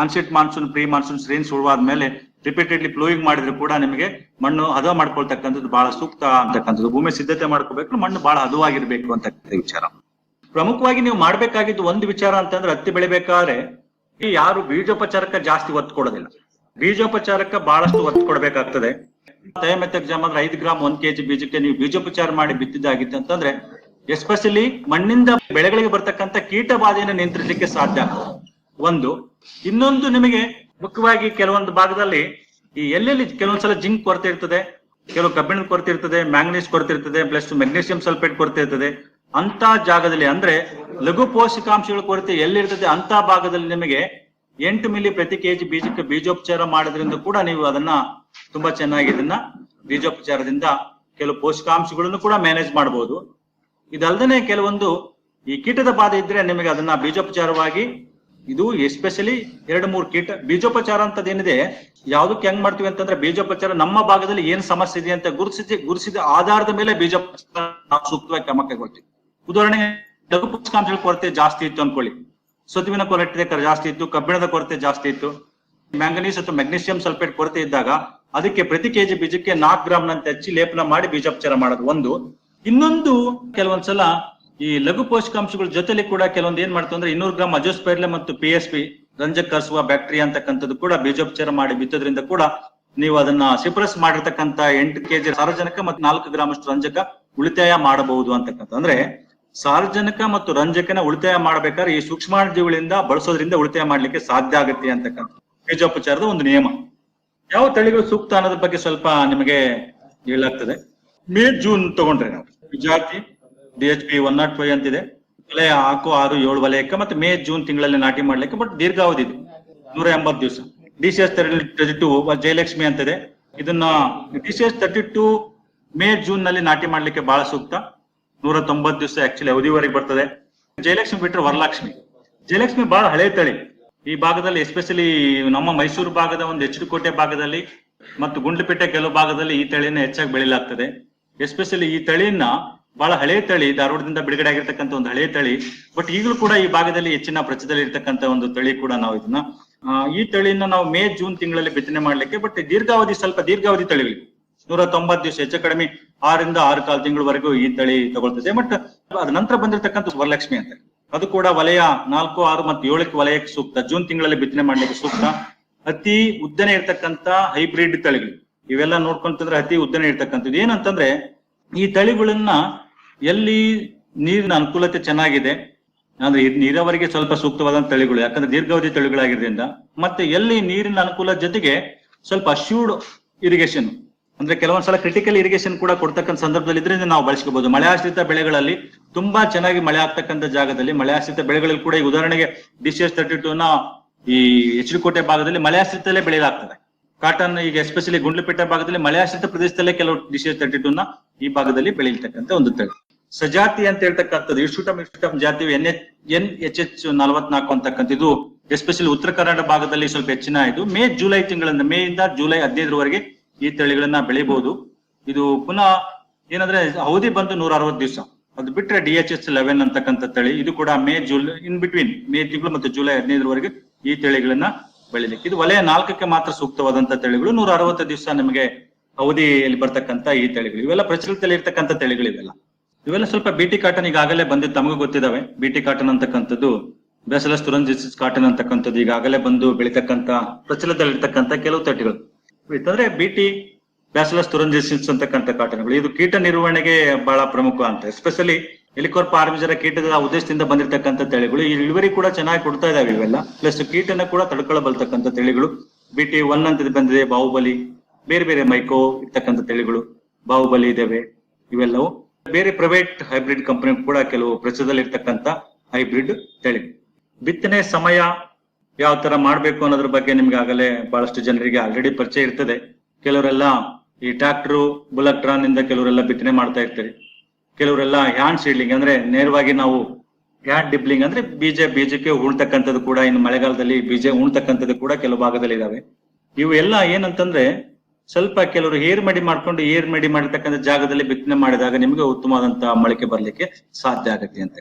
onset monsoon pre monsoon range ಶುರುವಾದ್ಮೇಲೆ repeatedly flowing ಮಾಡಿದ್ರು ಕೂಡ ನಿಮಗೆ ಮಣ್ಣು ಹದ ಮಾಡ್ಕೊಳ್ತಕ್ಕಂಥದ್ದು ಬಹಳ ಸೂಕ್ತ ಅಂತಕ್ಕಂಥದ್ದು. ಭೂಮಿ ಸಿದ್ಧತೆ ಮಾಡ್ಕೋಬೇಕು ಮಣ್ಣು ಬಹಳ ಹದವಾಗಿರ್ಬೇಕು ಅಂತ ವಿಚಾರ. ಪ್ರಮುಖವಾಗಿ ನೀವು ಮಾಡ್ಬೇಕಾಗಿದ್ದು ಒಂದು ವಿಚಾರ ಅಂತಂದ್ರೆ ಹತ್ತಿ ಬೆಳಿಬೇಕಾದ್ರೆ ಯಾರು ಬೀಜೋಪಚಾರಕ್ಕೆ ಜಾಸ್ತಿ ಒತ್ತು ಕೊಡೋದಿಲ್ಲ. ಬೀಜೋಪಚಾರಕ್ಕೆ ಬಹಳಷ್ಟು ಒತ್ತು ಕೊಡಬೇಕಾಗ್ತದೆ. ಎಕ್ಸಾಮ್ ಅಂದ್ರೆ ಐದು ಗ್ರಾಮ್ ಒಂದ್ ಕೆಜಿ ಬೀಜಕ್ಕೆ ನೀವು ಬೀಜೋಪಚಾರ ಮಾಡಿ ಬಿತ್ತಿದ್ದಾಗಿತ್ತು ಅಂತಂದ್ರೆ ಎಸ್ಪೆಷಲಿ ಮಣ್ಣಿಂದ ಬೆಳೆಗಳಿಗೆ ಬರ್ತಕ್ಕಂಥ ಕೀಟ ಬಾಧೆಯನ್ನು ನಿಯಂತ್ರಿಸಲಿಕ್ಕೆ ಸಾಧ್ಯ ಒಂದು, ಇನ್ನೊಂದು ನಿಮಗೆ ಮುಖ್ಯವಾಗಿ ಕೆಲವೊಂದು ಭಾಗದಲ್ಲಿ ಈ ಎಲ್ಲೆಲ್ಲಿ ಕೆಲವೊಂದ್ಸಲ ಜಿಂಕ್ ಕೊರತೆ ಇರ್ತದೆ, ಕೆಲವು ಕಬ್ಬಿಣದ ಕೊರತೆ ಇರ್ತದೆ, ಮ್ಯಾಂಗನೀಸ್ ಕೊರತೆ ಇರ್ತದೆ ಪ್ಲಸ್ ಮೆಗ್ನೀಷಿಯಂ ಸಲ್ಫೇಟ್ ಕೊರತೆ ಇರ್ತದೆ. ಅಂತ ಜಾಗದಲ್ಲಿ ಅಂದ್ರೆ ಲಘು ಪೋಷಕಾಂಶಗಳ ಕೊರತೆ ಎಲ್ಲಿರ್ತದೆ ಅಂತ ಭಾಗದಲ್ಲಿ ನಿಮಗೆ ಎಂಟು ಮಿಲಿ ಪ್ರತಿ ಕೆಜಿ ಬೀಜಕ್ಕೆ ಬೀಜೋಪಚಾರ ಮಾಡೋದ್ರಿಂದ ಕೂಡ ನೀವು ಅದನ್ನ ತುಂಬಾ ಚೆನ್ನಾಗಿ ಇದನ್ನ ಬೀಜೋಪಚಾರದಿಂದ ಕೆಲವು ಪೋಷಕಾಂಶಗಳನ್ನು ಕೂಡ ಮ್ಯಾನೇಜ್ ಮಾಡಬಹುದು ಇದಲ್ದನೆ ಕೆಲವೊಂದು ಈ ಕೀಟದ ಬಾಧೆ ಇದ್ರೆ ನಿಮಗೆ ಅದನ್ನ ಬೀಜೋಪಚಾರವಾಗಿ ಇದು ಎಸ್ಪೆಷಲಿ ಎರಡು ಮೂರು ಕೀಟ ಬೀಜೋಪಚಾರ ಅಂತದೇನಿದೆ ಯಾವ್ದಕ್ಕೆ ಹೆಂಗ್ ಮಾಡ್ತೀವಿ ಅಂತಂದ್ರೆ ಬೀಜೋಪಚಾರ ನಮ್ಮ ಭಾಗದಲ್ಲಿ ಏನ್ ಸಮಸ್ಯೆ ಇದೆ ಅಂತ ಗುರುಸಿದ ಗುರುಸಿದ ಆಧಾರದ ಮೇಲೆ ಬೀಜೋಪಚಾರ ಸೂಕ್ತವಾಗಿ ಕ್ರಮ ಕೈಗೊಳ್ತೀವಿ. ಉದಾಹರಣೆಗೆ ಲಘು ಪೋಷಕಾಂಶಗಳ ಕೊರತೆ ಜಾಸ್ತಿ ಇತ್ತು ಅನ್ಕೊಳ್ಳಿ. ಸತುವಿನ ಕೊರತೆ ಜಾಸ್ತಿ ಇತ್ತು, ಕಬ್ಬಿಣದ ಕೊರತೆ ಜಾಸ್ತಿ ಇತ್ತು. ಮ್ಯಾಂಗನೀಸ್ ಅಥವಾ ಮೆಗ್ನೀಷಿಯಂ ಸಲ್ಫೇಟ್ ಕೊರತೆ ಇದ್ದಾಗ ಅದಕ್ಕೆ ಪ್ರತಿ ಕೆಜಿ ಬೀಜಕ್ಕೆ ನಾಲ್ಕು ಗ್ರಾಮ್ ನಂತೆ ಹಚ್ಚಿ ಲೇಪನ ಮಾಡಿ ಬೀಜೋಪಚಾರ ಮಾಡೋದು ಒಂದು. ಇನ್ನೊಂದು ಕೆಲವೊಂದ್ಸಲ ಈ ಲಘು ಪೋಷಕಾಂಶಗಳ ಜೊತೆಲಿ ಕೂಡ ಕೆಲವೊಂದು ಏನ್ ಮಾಡ್ತು ಅಂದ್ರೆ ಇನ್ನೂರು ಗ್ರಾಮ್ ಅಜೋಸ್ಪೈರ್ಲೆ ಮತ್ತು ಪಿ ಎಸ್ ಪಿ ರಂಜಕ ಕರ್ಸುವ ಬ್ಯಾಕ್ಟೀರಿಯಾ ಅಂತಕ್ಕಂಥದ್ದು ಕೂಡ ಬೀಜೋಪಚಾರ ಮಾಡಿ ಬಿತ್ತೋದ್ರಿಂದ ಕೂಡ ನೀವು ಅದನ್ನ ಸಿಪ್ರೆಸ್ ಮಾಡಿರ್ತಕ್ಕಂಥ ಎಂಟು ಕೆಜಿ ಸಾರಜನಕ ಮತ್ತು ನಾಲ್ಕು ಗ್ರಾಮ್ ಅಷ್ಟು ರಂಜಕ ಉಳಿತಾಯ ಮಾಡಬಹುದು ಅಂತಕ್ಕಂಥ ಅಂದ್ರೆ ಸಾರಜನಕ ಮತ್ತು ರಂಜಕನ ಉಳಿತಾಯ ಮಾಡಬೇಕಾದ್ರೆ ಈ ಸೂಕ್ಷ್ಮಾಣುಜೀವಿಗಳಿಂದ ಬಳಸೋದ್ರಿಂದ ಉಳಿತಾಯ ಮಾಡ್ಲಿಕ್ಕೆ ಸಾಧ್ಯ ಆಗುತ್ತೆ ಅಂತಕ್ಕಂಥ ಬೀಜೋಪಚಾರದ ಒಂದು ನಿಯಮ. ಯಾವ ತಳಿಗಳು ಸೂಕ್ತ ಅನ್ನೋದ್ರ ಬಗ್ಗೆ ಸ್ವಲ್ಪ ನಿಮಗೆ ಹೇಳಾಗ್ತದೆ ಮೇ, ಜೂನ್ ತಗೊಂಡ್ರೆ ನಾವು. ಜಾತಿ D H P one nought five ಅಂತಿದೆ. ವಲಯ ಹಾಕು, ಆರು, ಏಳು ವಲಯಕ್ಕೆ ಮತ್ತೆ ಮೇ, ಜೂನ್ ತಿಂಗಳಲ್ಲಿ ನಾಟಿ ಮಾಡ್ಲಿಕ್ಕೆ ಬಟ್ ದೀರ್ಘಾವಧಿ ಇದೆ. ನೂರ ಎಂಬತ್ತು ದಿವಸ. D C S thirty two Jayalakshmi ಅಂತಿದೆ. ಇದನ್ನ D C S thirty two May ಜೂನ್ನಲ್ಲಿ ನಾಟಿ ಮಾಡ್ಲಿಕ್ಕೆ ಬಹಳ ಸೂಕ್ತ. ನೂರ ತೊಂಬತ್ತು ದಿವಸ ಆಕ್ಚುಲಿ ಅವಧಿವರೆಗೆ ಬರ್ತದೆ. ಜಯಲಕ್ಷ್ಮಿ ಬಿಟ್ಟರೆ ವರಲಕ್ಷ್ಮಿ. ಜಯಲಕ್ಷ್ಮಿ ಬಹಳ ಹಳೆ ತಳಿ. ಈ ಭಾಗದಲ್ಲಿ ಎಸ್ಪೆಷಲಿ ನಮ್ಮ ಮೈಸೂರು ಭಾಗದ ಒಂದು ಎಚ್ ಕೋಟೆ ಭಾಗದಲ್ಲಿ ಮತ್ತು ಗುಂಡ್ಲುಪೇಟೆ ಕೆಲವು ಭಾಗದಲ್ಲಿ ಈ ತಳಿನ ಹೆಚ್ಚಾಗಿ ಬೆಳೆಯಲಾಗ್ತದೆ. ಎಸ್ಪೆಷಲಿ ಈ ತಳಿಯನ್ನ ಬಹಳ ಹಳೆ ತಳಿ, ಧಾರವಾಡದಿಂದ ಬಿಡುಗಡೆ ಆಗಿರ್ತಕ್ಕಂಥ ಒಂದು ಹಳೆ ತಳಿ. ಬಟ್ ಈಗಲೂ ಕೂಡ ಈ ಭಾಗದಲ್ಲಿ ಹೆಚ್ಚಿನ ಪ್ರಚದಲ್ಲಿ ಇರ್ತಕ್ಕಂಥ ಒಂದು ತಳಿ ಕೂಡ ನಾವು ಇದನ್ನ ಈ ತಳಿಯನ್ನ ನಾವು ಮೇ, ಜೂನ್ ತಿಂಗಳಲ್ಲಿ ಬಿತ್ತನೆ ಮಾಡ್ಲಿಕ್ಕೆ ಬಟ್ ದೀರ್ಘಾವಧಿ, ಸ್ವಲ್ಪ ದೀರ್ಘಾವಧಿ ತಳಿಗಳು. ನೂರ ತೊಂಬತ್ತು ದಿವಸ ಹೆಚ್ಚು ಕಡಿಮೆ ಆರಿಂದ ಆರು ಕಾಲು ತಿಂಗಳವರೆಗೂ ಈ ತಳಿ ತಗೊಳ್ತದೆ. ಬಟ್ ಅದ ನಂತರ ಬಂದಿರತಕ್ಕಂಥ ವರಲಕ್ಷ್ಮಿ ಅಂತ. ಅದು ಕೂಡ ವಲಯ ನಾಲ್ಕು, ಆರು ಮತ್ತು ಏಳಕ್ಕೆ ವಲಯಕ್ಕೆ ಸೂಕ್ತ. ಜೂನ್ ತಿಂಗಳಲ್ಲಿ ಬಿತ್ತನೆ ಮಾಡ್ಲಿಕ್ಕೆ ಸೂಕ್ತ. ಅತಿ ಉದ್ದನೆ ಇರ್ತಕ್ಕಂತ ಹೈಬ್ರಿಡ್ ತಳಿಗಳು. ಇವೆಲ್ಲ ನೋಡ್ಕೊಂತಂದ್ರೆ ಅತಿ ಉದ್ದನೆ ಇರ್ತಕ್ಕಂಥದ್ದು. ಏನಂತಂದ್ರೆ, ಈ ತಳಿಗಳನ್ನ ಎಲ್ಲಿ ನೀರಿನ ಅನುಕೂಲತೆ ಚೆನ್ನಾಗಿದೆ, ಅಂದ್ರೆ ನೀರಾವರಿಗೆ ಸ್ವಲ್ಪ ಸೂಕ್ತವಾದಂತ ತಳಿಗಳು, ಯಾಕಂದ್ರೆ ದೀರ್ಘಾವಧಿ ತಳಿಗಳಾಗಿರೋದ್ರಿಂದ, ಮತ್ತೆ ಎಲ್ಲಿ ನೀರಿನ ಅನುಕೂಲ ಜೊತೆಗೆ ಸ್ವಲ್ಪ ಅಶ್ಯೂರ್ಡ್ ಇರಿಗೇಷನ್ ಅಂದ್ರೆ ಕೆಲವೊಂದ್ಸಲ ಕ್ರಿಟಿಕಲ್ ಇರಿಗೇಷನ್ ಕೂಡ ಕೊಡ್ತಕ್ಕಂಥ ಸಂದರ್ಭದಲ್ಲಿ ಇದ್ರೆ ನಾವು ಬಳಸ್ಕೋಬಹುದು ಮಳೆ ಆಶ್ರಿತ ಬೆಳೆಗಳಲ್ಲಿ ತುಂಬಾ ಚೆನ್ನಾಗಿ ಮಳೆ ಆಗ್ತಕ್ಕಂಥ ಜಾಗದಲ್ಲಿ ಮಳೆ ಆಶ್ರಿತ ಬೆಳೆಗಳಲ್ಲಿ ಕೂಡ ಈ ಉದಾಹರಣೆಗೆ D C S thirty two ನ ಈ ಎಚ್ ಭಾಗದಲ್ಲಿ ಮಳೆ ಆಶ್ರಿತಲ್ಲೇ ಬೆಳೆಯಲಾಗ್ತದೆ. ಕಾಟನ್ ಈಗ ಎಸ್ಪೆಷಲಿ ಗುಂಡ್ಲುಪೇಟೆ ಭಾಗದಲ್ಲಿ ಮಳೆಯಾಶ್ರಿತ ಪ್ರದೇಶದಲ್ಲೇ ಕೆಲವು ಡಿಶಸ್ ತರ್ಟಿ ಟೂ ನ ಈ ಭಾಗದಲ್ಲಿ ಬೆಳೆಯತಕ್ಕಂತ ಒಂದು ತಳಿ. ಸಜಾತಿ ಅಂತ ಹೇಳ್ತಕ್ಕಂಥದ್ದು, ಇಷ್ಟುಟಮ್ ಇಷ್ಟುಟಮ್ ಜಾತಿ N H N H H ನಲವತ್ನಾಲ್ಕು ಅಂತಕ್ಕಂಥದ್ದು. ಎಸ್ಪೆಷಲಿ ಉತ್ತರ ಕರ್ನಾಟಕ ಭಾಗದಲ್ಲಿ ಸ್ವಲ್ಪ ಹೆಚ್ಚಿನ ಇದು. ಮೇ, ಜುಲೈ ತಿಂಗಳಿಂದ ಮೇ ಇಂದ ಜುಲೈ ಹದಿನೈದರವರೆಗೆ ಈ ತಳಿಗಳನ್ನ ಬೆಳಿಬಹುದು ಇದು ಪುನಃ ಏನಂದ್ರೆ ಅವಧಿ ಬಂತು ನೂರ ಅರವತ್ತು ದಿವಸ. ಅದು ಬಿಟ್ರೆ ಡಿ ಎಚ್ ಎಸ್ ಲೆವೆನ್ ಅಂತಕ್ಕಂಥ ತಳಿ. ಇದು ಕೂಡ May, July in between May ತಿಂಗಳು ಮತ್ತು ಜುಲೈ ಹದಿನೈದರವರೆಗೆ ಈ ತಳಿಗಳನ್ನ ಬೆಳಿಲಿಕ್ಕೆ. ಇದು ವಲಯ ನಾಲ್ಕಕ್ಕೆ ಮಾತ್ರ ಸೂಕ್ತವಾದಂತ ತಳಿಗಳು. ನೂರ ಅರವತ್ತು ದಿವಸ ನಿಮಗೆ ಅವಧಿಯಲ್ಲಿ ಬರ್ತಕ್ಕಂಥ ಈ ತಳಿಗಳು. ಇವೆಲ್ಲ ಪ್ರಚಲಿತದಲ್ಲಿ ಇರ್ತಕ್ಕಂಥ ತಳಿಗಳು ಇವೆಲ್ಲ ಇವೆಲ್ಲ ಸ್ವಲ್ಪ ಬಿಟಿ ಕಾಟನ್ ಈಗಾಗಲೇ ಬಂದಿದ್ದು ತಮಗೂ ಗೊತ್ತಿದಾವೆ ಬಿಟಿ ಕಾಟನ್ ಅಂತಕ್ಕಂಥದ್ದು ಬೆಸಲಸ್ ತುರಂಜಿಸ್ ಕಾಟನ್ ಅಂತಕ್ಕಂಥದ್ದು ಈಗಾಗಲೇ ಬಂದು ಬೆಳಿತಕ್ಕಂಥ ಪ್ರಚಲಿತದಲ್ಲಿ ಇರ್ತಕ್ಕಂಥ ಕೆಲವು ತಳಿಗಳು. ಅಂದ್ರೆ ಬಿಟಿ ಬ್ಯಾಸಿಲಸ್ ತುರಂಜಿಸಿಸ್ ಅಂತಕ್ಕಂಥ ಕಾಟನ್ಗಳು ಇದು ಕೀಟ ನಿರ್ವಹಣೆಗೆ ಬಹಳ ಪ್ರಮುಖ ಅಂತ. ಎಸ್ಪೆಷಲಿ ಎಲಿಕೋರ್ ಪಾರ್ಮಿಜರ ಕೀಟದ ಉದ್ದೇಶದಿಂದ ಬಂದಿರತಕ್ಕಂಥ ತಳಿಗಳು. ಈ ಇಳುವರಿ ಕೂಡ ಚೆನ್ನಾಗಿ ಕೊಡ್ತಾ ಇದಾವೆ ಇವೆಲ್ಲ. ಪ್ಲಸ್ ಕೀಟನ ಕೂಡ ತಡ್ಕೊಳ್ಳಬಲ್ತಕ್ಕಂಥ ತಳಿಗಳು. ಬಿಟಿ ಒನ್ ಅಂತ ಬಂದಿದೆ, ಬಾಹುಬಲಿ. ಬೇರೆ ಬೇರೆ ಮೈಕೋ ಇರ್ತಕ್ಕಂಥ ತಳಿಗಳು, ಬಾಹುಬಲಿ ಇದಾವೆ. ಇವೆಲ್ಲವು ಬೇರೆ ಪ್ರೈವೇಟ್ ಹೈಬ್ರಿಡ್ ಕಂಪನಿ ಕೂಡ ಕೆಲವು ಪ್ರಸಿದ್ಧದಲ್ಲಿ ಇರ್ತಕ್ಕಂಥ ಹೈಬ್ರಿಡ್ ತಳಿ ಬಿತ್ತನೆ ಸಮಯ ಯಾವ ತರ ಮಾಡ್ಬೇಕು ಅನ್ನೋದ್ರ ಬಗ್ಗೆ ನಿಮ್ಗೆ ಆಗಲೇ ಬಹಳಷ್ಟು ಜನರಿಗೆ ಆಲ್ರೆಡಿ ಪರಿಚಯ ಇರ್ತದೆ. ಕೆಲವರೆಲ್ಲ ಈ ಟ್ರಾಕ್ಟರ್ ಬುಲಕ್ ಟ್ರಾನ್ ಇಂದ ಕೆಲವರೆಲ್ಲ ಬಿತ್ತನೆ ಮಾಡ್ತಾ ಇರ್ತಾರೆ. ಕೆಲವರೆಲ್ಲ ಹ್ಯಾಂಡ್ ಸೀಡ್ಲಿಂಗ್ ಅಂದ್ರೆ ನೇರವಾಗಿ ನಾವು ಹ್ಯಾಂಡ್ ಡಿಬ್ಲಿಂಗ್ ಅಂದ್ರೆ ಬೀಜ ಬೀಜಕ್ಕೆ ಉಳ್ತಕ್ಕಂಥದ್ದು ಕೂಡ ಇನ್ನು ಮಳೆಗಾಲದಲ್ಲಿ ಬೀಜ ಉಳ್ತಕ್ಕಂಥದ್ದು ಕೂಡ ಕೆಲವು ಭಾಗದಲ್ಲಿ ಇದಾವೆ. ಇವು ಎಲ್ಲ ಏನಂತಂದ್ರೆ ಸ್ವಲ್ಪ ಕೆಲವರು ಏರ್ ಮಡಿ ಮಾಡ್ಕೊಂಡು ಏರ್ ಮಡಿ ಮಾಡಿರ್ತಕ್ಕಂಥ ಜಾಗದಲ್ಲಿ ಬಿತ್ತನೆ ಮಾಡಿದಾಗ ನಿಮಗೆ ಉತ್ತಮವಾದಂತಹ ಮೊಳಕೆ ಬರಲಿಕ್ಕೆ ಸಾಧ್ಯ ಆಗುತ್ತೆ ಅಂತ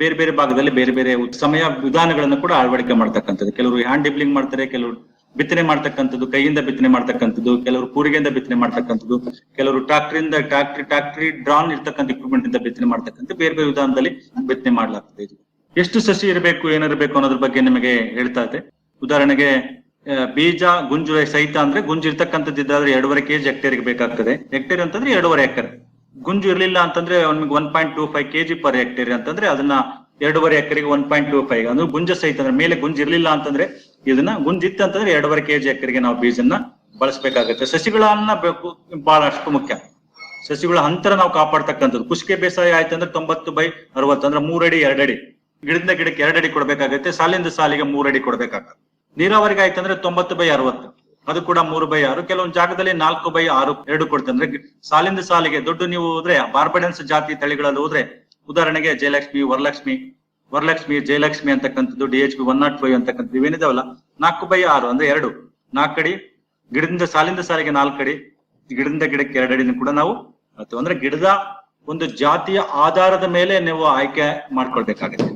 ಬೇರೆ ಬೇರೆ ಭಾಗದಲ್ಲಿ ಬೇರೆ ಬೇರೆ ಸಮಯ ವಿಧಾನಗಳನ್ನು ಕೂಡ ಅಳವಡಿಕೆ ಮಾಡ್ತಕ್ಕಂಥದ್ದು. ಕೆಲವರು ಹ್ಯಾಂಡ್ ಡಿಬ್ಲಿಂಗ್ ಮಾಡ್ತಾರೆ, ಕೆಲವರು ಬಿತ್ತನೆ ಮಾಡ್ತಕ್ಕಂಥದ್ದು, ಕೈಯಿಂದ ಬಿತ್ತನೆ ಮಾಡ್ತಕ್ಕಂಥದ್ದು, ಕೆಲವರು ಕೂರಿಗೆಯಿಂದ ಬಿತ್ತನೆ ಮಾಡ್ತಕ್ಕಂಥದ್ದು, ಕೆಲವರು ಟ್ರಾಕ್ಟರ್ ಇಂದ ಟ್ರಾಕ್ಟರ್, ಟ್ರಾಕ್ಟರಿ ಡ್ರಾನ್ ಇರ್ತಕ್ಕಂಥ ಇಕ್ವಿಪ್ಮೆಂಟ್ ಇಂದ ಬಿತ್ತನೆ ಮಾಡ್ತಕ್ಕಂಥ ಬೇರೆ ಬೇರೆ ವಿಧಾನದಲ್ಲಿ ಬಿತ್ತನೆ ಮಾಡ್ಲಾಗ್ತದೆ ಇದು. ಎಷ್ಟು ಸಸಿ ಇರಬೇಕು, ಏನಿರಬೇಕು ಅನ್ನೋದ್ರ ಬಗ್ಗೆ ನಿಮಗೆ ಹೇಳ್ತಾ ಇದೆ ಉದಾಹರಣೆಗೆ ಬೀಜ ಗುಂಜು ಸಹಿತ ಅಂದ್ರೆ ಗುಂಜು ಇರ್ತಕ್ಕಂಥದ್ದು ಇದ್ದಾದ್ರೆ ಎರಡೂವರೆ ಕೆಜಿ ಹೆಕ್ಟೇರ್ಗೆ ಬೇಕಾಗ್ತದೆ. ಹೆಕ್ಟೇರ್ ಅಂತಂದ್ರೆ ಎರಡೂವರೆ ಎಕರೆ. ಗುಂಜು ಇರಲಿಲ್ಲ ಅಂತಂದ್ರೆ ಅವ್ನಿಗೆ one point two five KG per hectare ಅಂತಂದ್ರೆ ಅದನ್ನ ಎರಡೂವರೆ ಎಕರೆಗೆ ಒನ್ ಪಾಯಿಂಟ್ ಟೂ ಫೈವ್ ಅಂದ್ರೆ ಗುಂಜ ಸಹಿತ ಅಂದ್ರೆ ಮೇಲೆ ಗುಂಜು ಇರಲಿಲ್ಲ ಅಂತಂದ್ರೆ ಇದನ್ನ ಗುಂಜಿತ್ತು ಅಂತಂದ್ರೆ ಎರಡೂವರೆ ಕೆಜಿ ಎಕರೆಗೆ ನಾವು ಬೀಜನ್ನ ಬಳಸಬೇಕಾಗುತ್ತೆ. ಸಸಿಗಳನ್ನ ಬೇಕು ಬಹಳಷ್ಟು ಮುಖ್ಯ. ಸಸಿಗಳ ಅಂತರ ನಾವು ಕಾಪಾಡ್ತಕ್ಕಂಥದ್ದು. ಕುಸಿಕೆ ಬೇಸಾಯ ಆಯ್ತು ಅಂದ್ರೆ ತೊಂಬತ್ತು ಬೈ ಅರವತ್ತು, ಅಂದ್ರೆ ಮೂರಡಿ ಎರಡಡಿ ಗಿಡದಿಂದ ಗಿಡಕ್ಕೆ ಎರಡಡಿ ಕೊಡಬೇಕಾಗುತ್ತೆ. ಸಾಲಿಂದ ಸಾಲಿಗೆ ಮೂರಡಿ ಕೊಡಬೇಕಾಗುತ್ತೆ. ನೀರಾವರಿಗೆ ಆಯ್ತಂದ್ರೆ ತೊಂಬತ್ತು ಬೈ ಅರವತ್ತು. ಅದು ಕೂಡ ಮೂರು ಬೈ ಆರು. ಕೆಲವೊಂದು ಜಾಗದಲ್ಲಿ ನಾಲ್ಕು ಬೈ ಆರು, ಎರಡು ಕೊಡ್ತಾರೆ ಅಂದ್ರೆ ಸಾಲಿಂದ ಸಾಲಿಗೆ ದುಡ್ಡು ನೀವು ಹೋದ್ರೆ ಬಾರ್ಬಡೆನ್ಸ್ ಜಾತಿ ತಳಿಗಳಲ್ಲಿ ಹೋದ್ರೆ, ಉದಾಹರಣೆಗೆ ಜಯಲಕ್ಷ್ಮಿ, ವರಲಕ್ಷ್ಮಿ ವರಲಕ್ಷ್ಮಿ, ಜಯಲಕ್ಷ್ಮಿ ಅಂತಕ್ಕಂಥದ್ದು D H P one nought five ಅಂತಕ್ಕಂಥದ್ದು ಇವೇನಿದಾವಲ್ಲ? ನಾಲ್ಕು ಬೈ ಆರು ಅಂದ್ರೆ ಎರಡು. ನಾಲ್ಕಡಿ ಗಿಡದಿಂದ ಸಾಲಿಂದ ಸಾಲಿಗೆ ನಾಲ್ಕಡಿ ಗಿಡದಿಂದ ಗಿಡಕ್ಕೆ ಎರಡಡಿನ ಕೂಡ ನಾವು ಅಥವಾ ಅಂದ್ರೆ ಗಿಡದ ಒಂದು ಜಾತಿಯ ಆಧಾರದ ಮೇಲೆ ನೀವು ಆಯ್ಕೆ ಮಾಡ್ಕೊಳ್ಬೇಕಾಗುತ್ತೆ.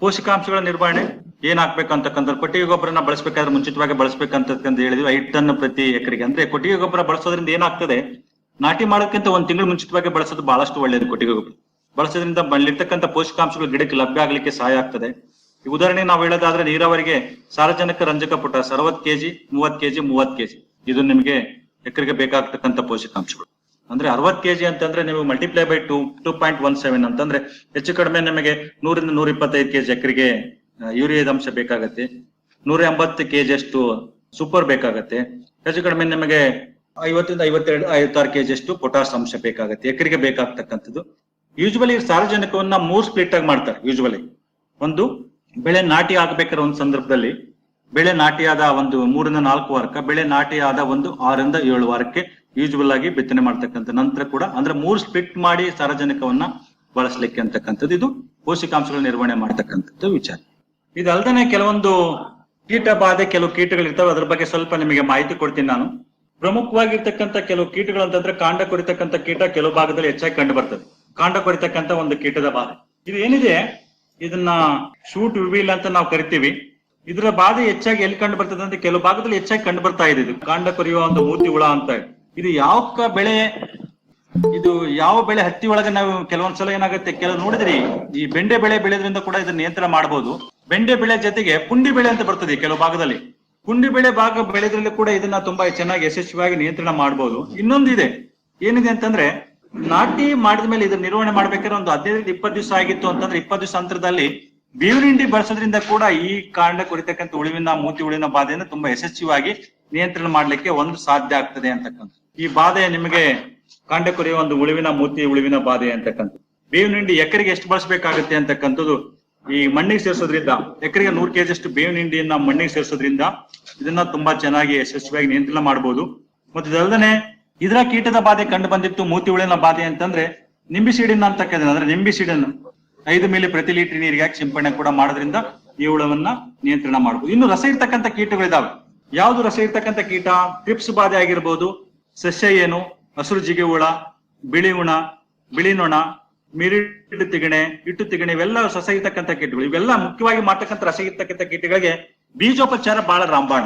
ಪೋಷಕಾಂಶಗಳ ನಿರ್ವಹಣೆ ಏನ್ ಹಾಕ್ಬೇಕಂತಕ್ಕಂಥ ಕೊಟ್ಟಿಗೆ ಗೊಬ್ಬರನ ಬಳಸಬೇಕಾದ್ರೆ ಮುಂಚಿತವಾಗಿ ಬಳಸಬೇಕಂತಕ್ಕಂತ ಹೇಳಿದ್ವಿ, ಐದು ಟನ್ ಪ್ರತಿ ಎಕರೆಗೆ. ಅಂದ್ರೆ ಕೊಟ್ಟಿಗೆ ಗೊಬ್ಬರ ಬಳಸೋದ್ರಿಂದ ಏನಾಗ್ತದೆ, ನಾಟಿ ಮಾಡೋದಕ್ಕಿಂತ ಒಂದ್ ತಿಂಗಳು ಮುಂಚಿತವಾಗಿ ಬಳಸೋದು ಬಹಳಷ್ಟು ಒಳ್ಳೇದು ಕೊಟ್ಟಿಗೆ ಗೊಬ್ಬರ. ಬಳಸೋದ್ರಿಂದ ಬಂದಿರ್ತಕ್ಕಂಥ ಪೋಷಕಾಂಶಗಳು ಗಿಡಕ್ಕೆ ಲಭ್ಯ ಆಗ್ಲಿಕ್ಕೆ ಸಹಾಯ ಆಗ್ತದೆ. ಈ ಉದಾಹರಣೆ ನಾವು ಹೇಳೋದಾದ್ರೆ ನೀರಾವರಿಗೆ ಸಾರಜನಕ, ರಂಜಕ ಪೊಟಾಸ್ ಅರವತ್ ಕೆಜಿ ಮೂವತ್ ಕೆಜಿ ಮೂವತ್ ಕೆಜಿ. ಇದು ನಿಮಗೆ ಎಕರೆಗೆ ಬೇಕಾಗ್ತಕ್ಕಂಥ ಪೋಷಕಾಂಶಗಳು. ಅಂದ್ರೆ ಅರವತ್ ಕೆಜಿ ಅಂತಂದ್ರೆ ನೀವು multiply by two two point one seven ಅಂತಂದ್ರೆ ಹೆಚ್ಚು ಕಡಿಮೆ ನಿಮಗೆ ನೂರಿಂದ ನೂರ ಇಪ್ಪತ್ತೈದು ಕೆಜಿ ಎಕರೆಗೆ ಯೂರಿಯಾದ ಅಂಶ ಬೇಕಾಗತ್ತೆ. ನೂರ ಎಂಬತ್ತು ಅಷ್ಟು ಸೂಪರ್ ಬೇಕಾಗತ್ತೆ. ಹೆಚ್ಚು ಕಡಿಮೆ ನಿಮಗೆ ಐವತ್ತರಿಂದ ಐವತ್ತೆರಡು, ಐವತ್ತಾರು ಕೆಜಿ ಅಷ್ಟು ಪೊಟಾಸ್ ಅಂಶ ಬೇಕಾಗತ್ತೆ. ಎಕರೆಗೆ ಬೇಕಾಗ್ತಕ್ಕಂಥದ್ದು. ಯೂಶುವಲಿ ಸಾರಜನಕವನ್ನ ಮೂರ್ ಸ್ಪ್ಲಿಟ್ ಆಗಿ ಮಾಡ್ತಾರೆ ಯೂಶುವಲಿ ಒಂದು, ಬೆಳೆ ನಾಟಿ ಆಗ್ಬೇಕಾದ್ರೆ ಒಂದು ಸಂದರ್ಭದಲ್ಲಿ, ಬೆಳೆ ನಾಟಿಯಾದ ಒಂದು ಮೂರಿಂದ ನಾಲ್ಕು ವಾರಕ್ಕೆ, ಬೆಳೆ ನಾಟಿಯಾದ ಒಂದು ಆರರಿಂದ ಏಳು ವಾರಕ್ಕೆ ಯೂಶುವಲ್ ಆಗಿ ಬಿತ್ತನೆ ಮಾಡ್ತಕ್ಕಂಥ ನಂತರ ಕೂಡ, ಅಂದ್ರೆ ಮೂರ್ ಸ್ಪ್ಲಿಟ್ ಮಾಡಿ ಸಾರಜನಕವನ್ನ ಬಳಸಲಿಕ್ಕೆ ಅಂತಕ್ಕಂಥದ್ದು. ಇದು ಪೋಷಕಾಂಶಗಳ ನಿರ್ವಹಣೆ ಮಾಡ್ತಕ್ಕಂಥದ್ದು ವಿಚಾರ. ಇದಲ್ದೇನೆ ಕೆಲವೊಂದು ಕೀಟ ಬಾಧೆ ಕೆಲವು ಕೀಟಗಳು ಇರ್ತವೆ ಅದ್ರ ಬಗ್ಗೆ ಸ್ವಲ್ಪ ನಿಮಗೆ ಮಾಹಿತಿ ಕೊಡ್ತೀನಿ ನಾನು. ಪ್ರಮುಖವಾಗಿರ್ತಕ್ಕಂಥ ಕೆಲವು ಕೀಟಗಳು ಅಂತಂದ್ರೆ ಕಾಂಡ ಕೊರಿತಕ್ಕಂಥ ಕೀಟ ಕೆಲವು ಭಾಗದಲ್ಲಿ ಹೆಚ್ಚಾಗಿ ಕಂಡು ಬರ್ತದೆ. ಕಾಂಡ ಕೊರಿತಕ್ಕಂಥ ಒಂದು ಕೀಟದ ಬಾಧೆ. ಇದು ಏನಿದೆ? ಇದನ್ನ ಶೂಟ್ ವಿವಿಲ್ ಅಂತ ನಾವು ಕರಿತೀವಿ. ಇದರ ಬಾಧೆ ಹೆಚ್ಚಾಗಿ ಎಲ್ಲಿ ಕಂಡು ಬರ್ತದೆ ಅಂತ ಕೆಲವು ಭಾಗದಲ್ಲಿ ಹೆಚ್ಚಾಗಿ ಕಂಡು ಬರ್ತಾ ಇದೆ ಇದು. ಕಾಂಡ ಕೊರಿಯುವ ಒಂದು ಮೂತಿ ಹುಳ ಅಂತ. ಇದು ಯಾವ ಬೆಳೆ ಇದು ಯಾವ ಬೆಳೆ ಹತ್ತಿ ಒಳಗೆ ನಾವು ಕೆಲವೊಂದ್ಸಲ ಏನಾಗುತ್ತೆ, ಕೆಲವು ನೋಡಿದ್ರಿ, ಈ ಬೆಂಡೆ ಬೆಳೆ ಬೆಳೆದ್ರಿಂದ ಕೂಡ ಇದನ್ನ ನಿಯಂತ್ರಣ ಮಾಡಬಹುದು ಬೆಂಡೆ ಬೆಳೆ ಜೊತೆಗೆ ಪುಂಡಿ ಬೆಳೆ ಅಂತ ಬರ್ತದೆ ಕೆಲವು ಭಾಗದಲ್ಲಿ. ಪುಂಡಿ ಬೆಳೆ ಭಾಗ ಬೆಳೆದ್ರಲ್ಲಿ ಕೂಡ ಇದನ್ನ ತುಂಬಾ ಚೆನ್ನಾಗಿ ಯಶಸ್ವಿಯಾಗಿ ನಿಯಂತ್ರಣ ಮಾಡಬಹುದು ಇನ್ನೊಂದು ಇದೆ, ಏನಿದೆ ಅಂತಂದ್ರೆ, ನಾಟಿ ಮಾಡಿದ ಮೇಲೆ ಇದನ್ನ ನಿರ್ವಹಣೆ ಮಾಡ್ಬೇಕಾದ್ರೆ ಒಂದು ಹದಿನೈದರಿಂದ ಇಪ್ಪತ್ತು ದಿವಸ ಆಗಿತ್ತು ಅಂತಂದ್ರೆ ಇಪ್ಪತ್ತು ದಿವಸ ಅಂತರದಲ್ಲಿ ಬೇವಿನ ಹಿಂಡಿ ಬಳಸೋದ್ರಿಂದ ಕೂಡ ಈ ಕಾಂಡ ಕುರಿತಕ್ಕಂತ ಉಳಿವಿನ ಮೂತಿ ಉಳಿವಿನ ಬಾಧೆಯನ್ನು ತುಂಬಾ ಯಶಸ್ವಿಯಾಗಿ ನಿಯಂತ್ರಣ ಮಾಡ್ಲಿಕ್ಕೆ ಒಂದು ಸಾಧ್ಯ ಆಗ್ತದೆ ಅಂತಕ್ಕಂಥ ಈ ಬಾಧೆ ನಿಮಗೆ ಕಾಂಡ ಕೊರೆಯುವ ಒಂದು ಉಳಿವಿನ ಮೂತಿ, ಉಳಿವಿನ ಬಾಧೆ ಅಂತಕ್ಕಂಥ ಬೇವಿನ ಹಿಂಡಿ ಎಕರೆಗೆ ಎಷ್ಟು ಬಳಸಬೇಕಾಗುತ್ತೆ ಅಂತಕ್ಕಂಥದ್ದು ಈ ಮಣ್ಣಿಗೆ ಸೇರಿಸೋದ್ರಿಂದ, ಎಕರೆಗೆ ನೂರು ಕೆಜಿ ಅಷ್ಟು ಬೇವಿನ ಹಿಂಡಿಯನ್ನ ಮಣ್ಣಿಗೆ ಸೇರಿಸೋದ್ರಿಂದ ಇದನ್ನ ತುಂಬಾ ಚೆನ್ನಾಗಿ ಯಶಸ್ವಿಯಾಗಿ ನಿಯಂತ್ರಣ ಮಾಡಬಹುದು ಮತ್ತು ಇದಲ್ಲದೆ ಇದರ ಕೀಟದ ಬಾಧೆ ಕಂಡು ಬಂದಿತ್ತು, ಮೂತಿ ಉಳಿನ ಬಾಧೆ ಅಂತಂದ್ರೆ ನಿಂಬಿಸಿಡಿನ ಅಂತ ಕೇಳಿದ್ರೆ ಅಂದ್ರೆ ನಿಂಬಿಸಿಡನ್ನು ಐದು ಮೇಲೆ ಪ್ರತಿ ಲೀಟರ್ ನೀರಿಗೆ ಹಾಕಿ ಸಿಂಪಡಣೆ ಕೂಡ ಮಾಡೋದ್ರಿಂದ ಈ ಹುಳವನ್ನ ನಿಯಂತ್ರಣ ಮಾಡಬಹುದು ಇನ್ನು ರಸ ಇರ್ತಕ್ಕಂಥ ಕೀಟಗಳಿದಾವೆ. ಯಾವ್ದು ರಸ ಇರ್ತಕ್ಕಂಥ ಕೀಟ? ಕ್ರಿಪ್ಸ್ ಬಾಧೆ ಆಗಿರ್ಬೋದು. ಸಸ್ಯ ಏನು? ಹಸಿರು ಜಿಗೆ ಹುಳ, ಬಿಳಿ ಹುಣ ಬಿಳಿ ನೊಣ ಮಿರಿಟ್ಟು ತಿಗಣೆ ಇಟ್ಟು ತಿಗಣೆ, ಇವೆಲ್ಲ ರಸಗಿರ್ತಕ್ಕಂಥ ಕೀಟಗಳು. ಇವೆಲ್ಲ ಮುಖ್ಯವಾಗಿ ಮಾಡ್ತಕ್ಕಂಥ ರಸಗಿರ್ತಕ್ಕಂಥ ಕೀಟಗಳಿಗೆ ಬೀಜೋಪಚಾರ ಬಹಳ ರಾಂಬಾಣ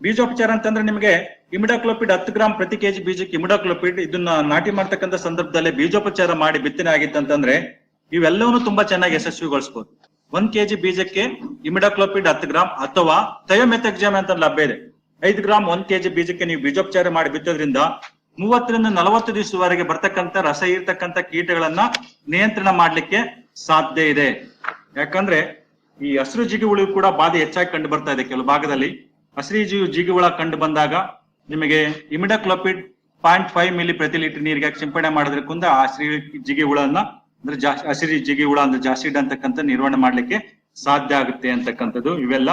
ಬೀಜೋಪಚಾರ ಅಂತಂದ್ರೆ ನಿಮಗೆ ಇಮಿಡಾಕ್ಲೋಪಿಡ್ ಹತ್ತು ಗ್ರಾಮ್ ಪ್ರತಿ ಕೆಜಿ ಬೀಜಕ್ಕೆ ಇಮಿಡಾಕ್ಲೋಪಿಡ್ ಇದನ್ನ ನಾಟಿ ಮಾಡ್ತಕ್ಕಂಥ ಸಂದರ್ಭದಲ್ಲಿ ಬೀಜೋಪಚಾರ ಮಾಡಿ ಬಿತ್ತನೆ ಆಗಿತ್ತಂತಂದ್ರೆ ಇವೆಲ್ಲವನ್ನೂ ತುಂಬಾ ಚೆನ್ನಾಗಿ ಯಶಸ್ವಿಗೊಳಿಸಬಹುದು ಒಂದ್ ಕೆಜಿ ಬೀಜಕ್ಕೆ ಇಮಿಡಾಕ್ಲೋಪಿಡ್ ಹತ್ತು ಗ್ರಾಮ್ ಅಥವಾ ಥಯೋಮೆಥಕ್ಸಾಮ್ ಅಂತ ಲಭ್ಯ ಇದೆ. ಐದು ಗ್ರಾಮ್ ಒಂದ್ ಕೆಜಿ ಬೀಜಕ್ಕೆ ನೀವು ಬೀಜೋಪಚಾರ ಮಾಡಿ ಬಿತ್ತೋದ್ರಿಂದ ಮೂವತ್ತರಿಂದ ನಲವತ್ತು ದಿವಸವರೆಗೆ ಬರ್ತಕ್ಕಂಥ ರಸ ಇರ್ತಕ್ಕಂಥ ಕೀಟಗಳನ್ನ ನಿಯಂತ್ರಣ ಮಾಡ್ಲಿಕ್ಕೆ ಸಾಧ್ಯ ಇದೆ. ಯಾಕಂದ್ರೆ ಈ ಹಸಿರು ಜಿಗಿ ಹುಳು ಕೂಡ ಬಾಧೆ ಹೆಚ್ಚಾಗಿ ಕಂಡು ಬರ್ತಾ ಇದೆ ಕೆಲವು ಭಾಗದಲ್ಲಿ. ಹಸಿರು ಜಿ- ಜಿಗಿ ಹುಳ ಕಂಡು ಬಂದಾಗ ನಿಮಗೆ ಇಮಿಡಾಕ್ಲೋಪಿಡ್ ಪಾಯಿಂಟ್ ಫೈವ್ ಮಿಲಿ ಪ್ರತಿ ಲೀಟರ್ ನೀರಿಗೆ ಸಿಂಪಡಣೆ ಮಾಡಿದ್ರೆ ಆ ಹಸಿರು ಜಿಗಿ ಹುಳನ್ನ ಅಂದ್ರೆ ಜಾ ಹಸಿರು ಜಿಗಿ ಹುಳ ಅಂದ್ರೆ ಜಾಸಿಡ್ ಅಂತಕ್ಕಂಥ ನಿರ್ವಹಣೆ ಮಾಡ್ಲಿಕ್ಕೆ ಸಾಧ್ಯ ಆಗುತ್ತೆ ಅಂತಕ್ಕಂಥದ್ದು ಇವೆಲ್ಲ.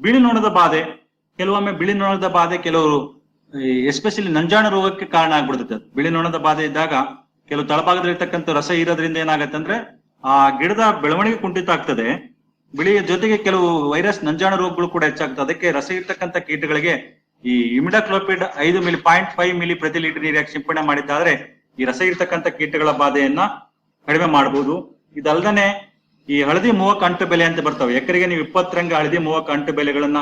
ಬಿಳಿ ನೋಣದ ಬಾಧೆ, ಕೆಲವೊಮ್ಮೆ ಬಿಳಿ ನೋಣದ ಬಾಧೆ ಕೆಲವರು ಎಸ್ಪೆಷಲಿ ನಂಜಾಣ ರೋಗಕ್ಕೆ ಕಾರಣ ಆಗ್ಬಿಡುತ್ತೆ. ಬಿಳಿ ನೊಣದ ಬಾಧೆ ಇದ್ದಾಗ ಕೆಲವು ತಳಭಾಗದಲ್ಲಿರ್ತಕ್ಕಂಥ ರಸ ಇರೋದ್ರಿಂದ ಏನಾಗತ್ತೆ ಅಂದ್ರೆ ಆ ಗಿಡದ ಬೆಳವಣಿಗೆ ಕುಂಠಿತ ಆಗ್ತದೆ. ಬಿಳಿ ಜೊತೆಗೆ ಕೆಲವು ವೈರಸ್ ನಂಜಾಣ ರೋಗಗಳು ಕೂಡ ಹೆಚ್ಚಾಗ್ತದೆ ಅದಕ್ಕೆ ರಸ ಇರ್ತಕ್ಕಂಥ ಕೀಟಗಳಿಗೆ ಈ ಇಮಿಡಾಕ್ಲೋಪಿಡ್ ಐದು ಮಿಲಿ ಪಾಯಿಂಟ್ ಫೈವ್ ಮಿಲಿ ಪ್ರತಿ ಲೀಟರ್ ನೀರಿಗೆ ಸಿಂಪಡಣೆ ಮಾಡಿದ್ದಾದ್ರೆ ಈ ರಸ ಇರ್ತಕ್ಕಂಥ ಕೀಟಗಳ ಬಾಧೆಯನ್ನ ಕಡಿಮೆ ಮಾಡಬಹುದು ಇದಲ್ದನೆ ಈ ಹಳದಿ ಮೂವಕ ಅಂಟು ಬೆಲೆ ಅಂತ ಬರ್ತವೆ. ಎಕರೆಗೆ ನೀವು ಇಪ್ಪತ್ತರಂಗ ಹಳದಿ ಮೂವಕ್ ಅಂಟು ಬೆಲೆಗಳನ್ನ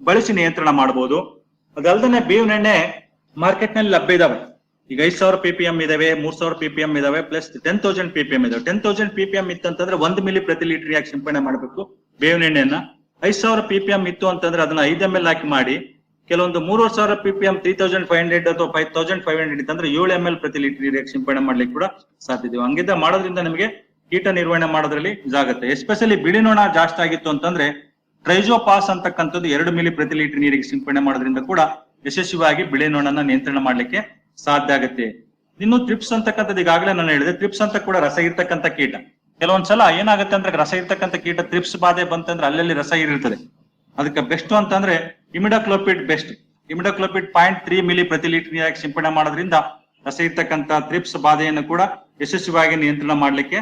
ಬಳಸಿ ನಿಯಂತ್ರಣ ಮಾಡಬಹುದು ಅದಲ್ದನೆ ಬೇವಿನ ಎಣ್ಣೆ ಮಾರ್ಕೆಟ್ನಲ್ಲಿ ಲಭ್ಯ ಇದಾವೆ. ಈಗ ಐದ್ ಸಾವಿರ ಪಿ ಪಿ ಎಂ ಇದಾವೆ, ಮೂರ್ ಸಾವಿರ ಪಿ ಪಿ ಎಂ ಇದಾವೆ plus ten thousand P P M ಇದಾವೆ. Ten thousand P P M ಇತ್ತಂತಂದ್ರೆ ಒಂದ್ ಮಿಲಿ ಪ್ರತಿ ಲೀಟರ್ ಯಾಕೆ ಸಿಂಪಡಣೆ ಮಾಡಬೇಕು? ಬೇವಿನ ಎಣ್ಣೆಯನ್ನ ಐದ್ ಸಾವಿರ ಪಿ ಪಿ ಎಂ ಇತ್ತು ಅಂತಂದ್ರೆ ಅದನ್ನ ಐದ್ ಎಂ ಎಲ್ ಹಾಕಿ ಮಾಡಿ, ಕೆಲವೊಂದು ಮೂರು ಸಾವಿರ P P M three thousand five hundred ಅಥವಾ ಫೈವ್ ತೌಸಂಡ್ ಫೈವ್ ಹಂಡ್ರೆಡ್ ಇತ್ತಂದ್ರೆ ಏಳು ಎಂ ಎಲ್ ಪ್ರತಿ ಲೀಟರ್ ಯಾಕೆ ಸಿಂಪಡಣೆ ಮಾಡ್ಲಿಕ್ಕೆ ಕೂಡ ಸಾಧ್ಯ ಇದೆ. ಹಂಗಿದ್ದ ಮಾಡೋದ್ರಿಂದ ನಿಮಗೆ ಕೀಟ ನಿರ್ವಹಣೆ ಮಾಡೋದ್ರಲ್ಲಿ ಜಾಗತ್ತೆ ಎಸ್ಪೆಷಲಿ ಬಿಳಿ ನೊಣ ಜಾಸ್ತಿ ಆಗಿತ್ತು ಅಂತಂದ್ರೆ ಟ್ರೈಜೋಪಾಸ್ ಅಂತಕ್ಕಂಥದ್ದು ಎರಡು ಮಿಲಿ ಪ್ರತಿ ಲೀಟರ್ ನೀರಿಗೆ ಸಿಂಪಡಣೆ ಮಾಡೋದ್ರಿಂದ ಕೂಡ ಯಶಸ್ವಿಯಾಗಿ ಬಿಳೆ ನೋಣನ ನಿಯಂತ್ರಣ ಮಾಡ್ಲಿಕ್ಕೆ ಸಾಧ್ಯ ಆಗುತ್ತೆ. ಇನ್ನು ಟ್ರಿಪ್ಸ್ ಅಂತಕ್ಕಂಥದ್ದು ಈಗಾಗಲೇ ನಾನು ಹೇಳಿದೆ ಟ್ರಿಪ್ಸ್ ಅಂತ ಕೂಡ ರಸ ಇರ್ತಕ್ಕಂಥ ಕೀಟ. ಕೆಲವೊಂದ್ಸಲ ಏನಾಗುತ್ತೆ ಅಂದ್ರೆ ರಸ ಇರ್ತಕ್ಕಂಥ ಕೀಟ ಟ್ರಿಪ್ಸ್ ಬಾಧೆ ಬಂತಂದ್ರೆ ಅಲ್ಲಲ್ಲಿ ರಸ ಇರ್ತದೆ ಅದಕ್ಕೆ ಬೆಸ್ಟ್ ಅಂತಂದ್ರೆ imidacloprid best. Imidacloprid point three ml ಪ್ರತಿ ಲೀಟರ್ ನೀರಾಗಿ ಸಿಂಪಡಣೆ ಮಾಡೋದ್ರಿಂದ ರಸ ಇರ್ತಕ್ಕಂಥ ಟ್ರಿಪ್ಸ್ ಬಾಧೆಯನ್ನು ಕೂಡ ಯಶಸ್ವಿಯಾಗಿ ನಿಯಂತ್ರಣ ಮಾಡ್ಲಿಕ್ಕೆ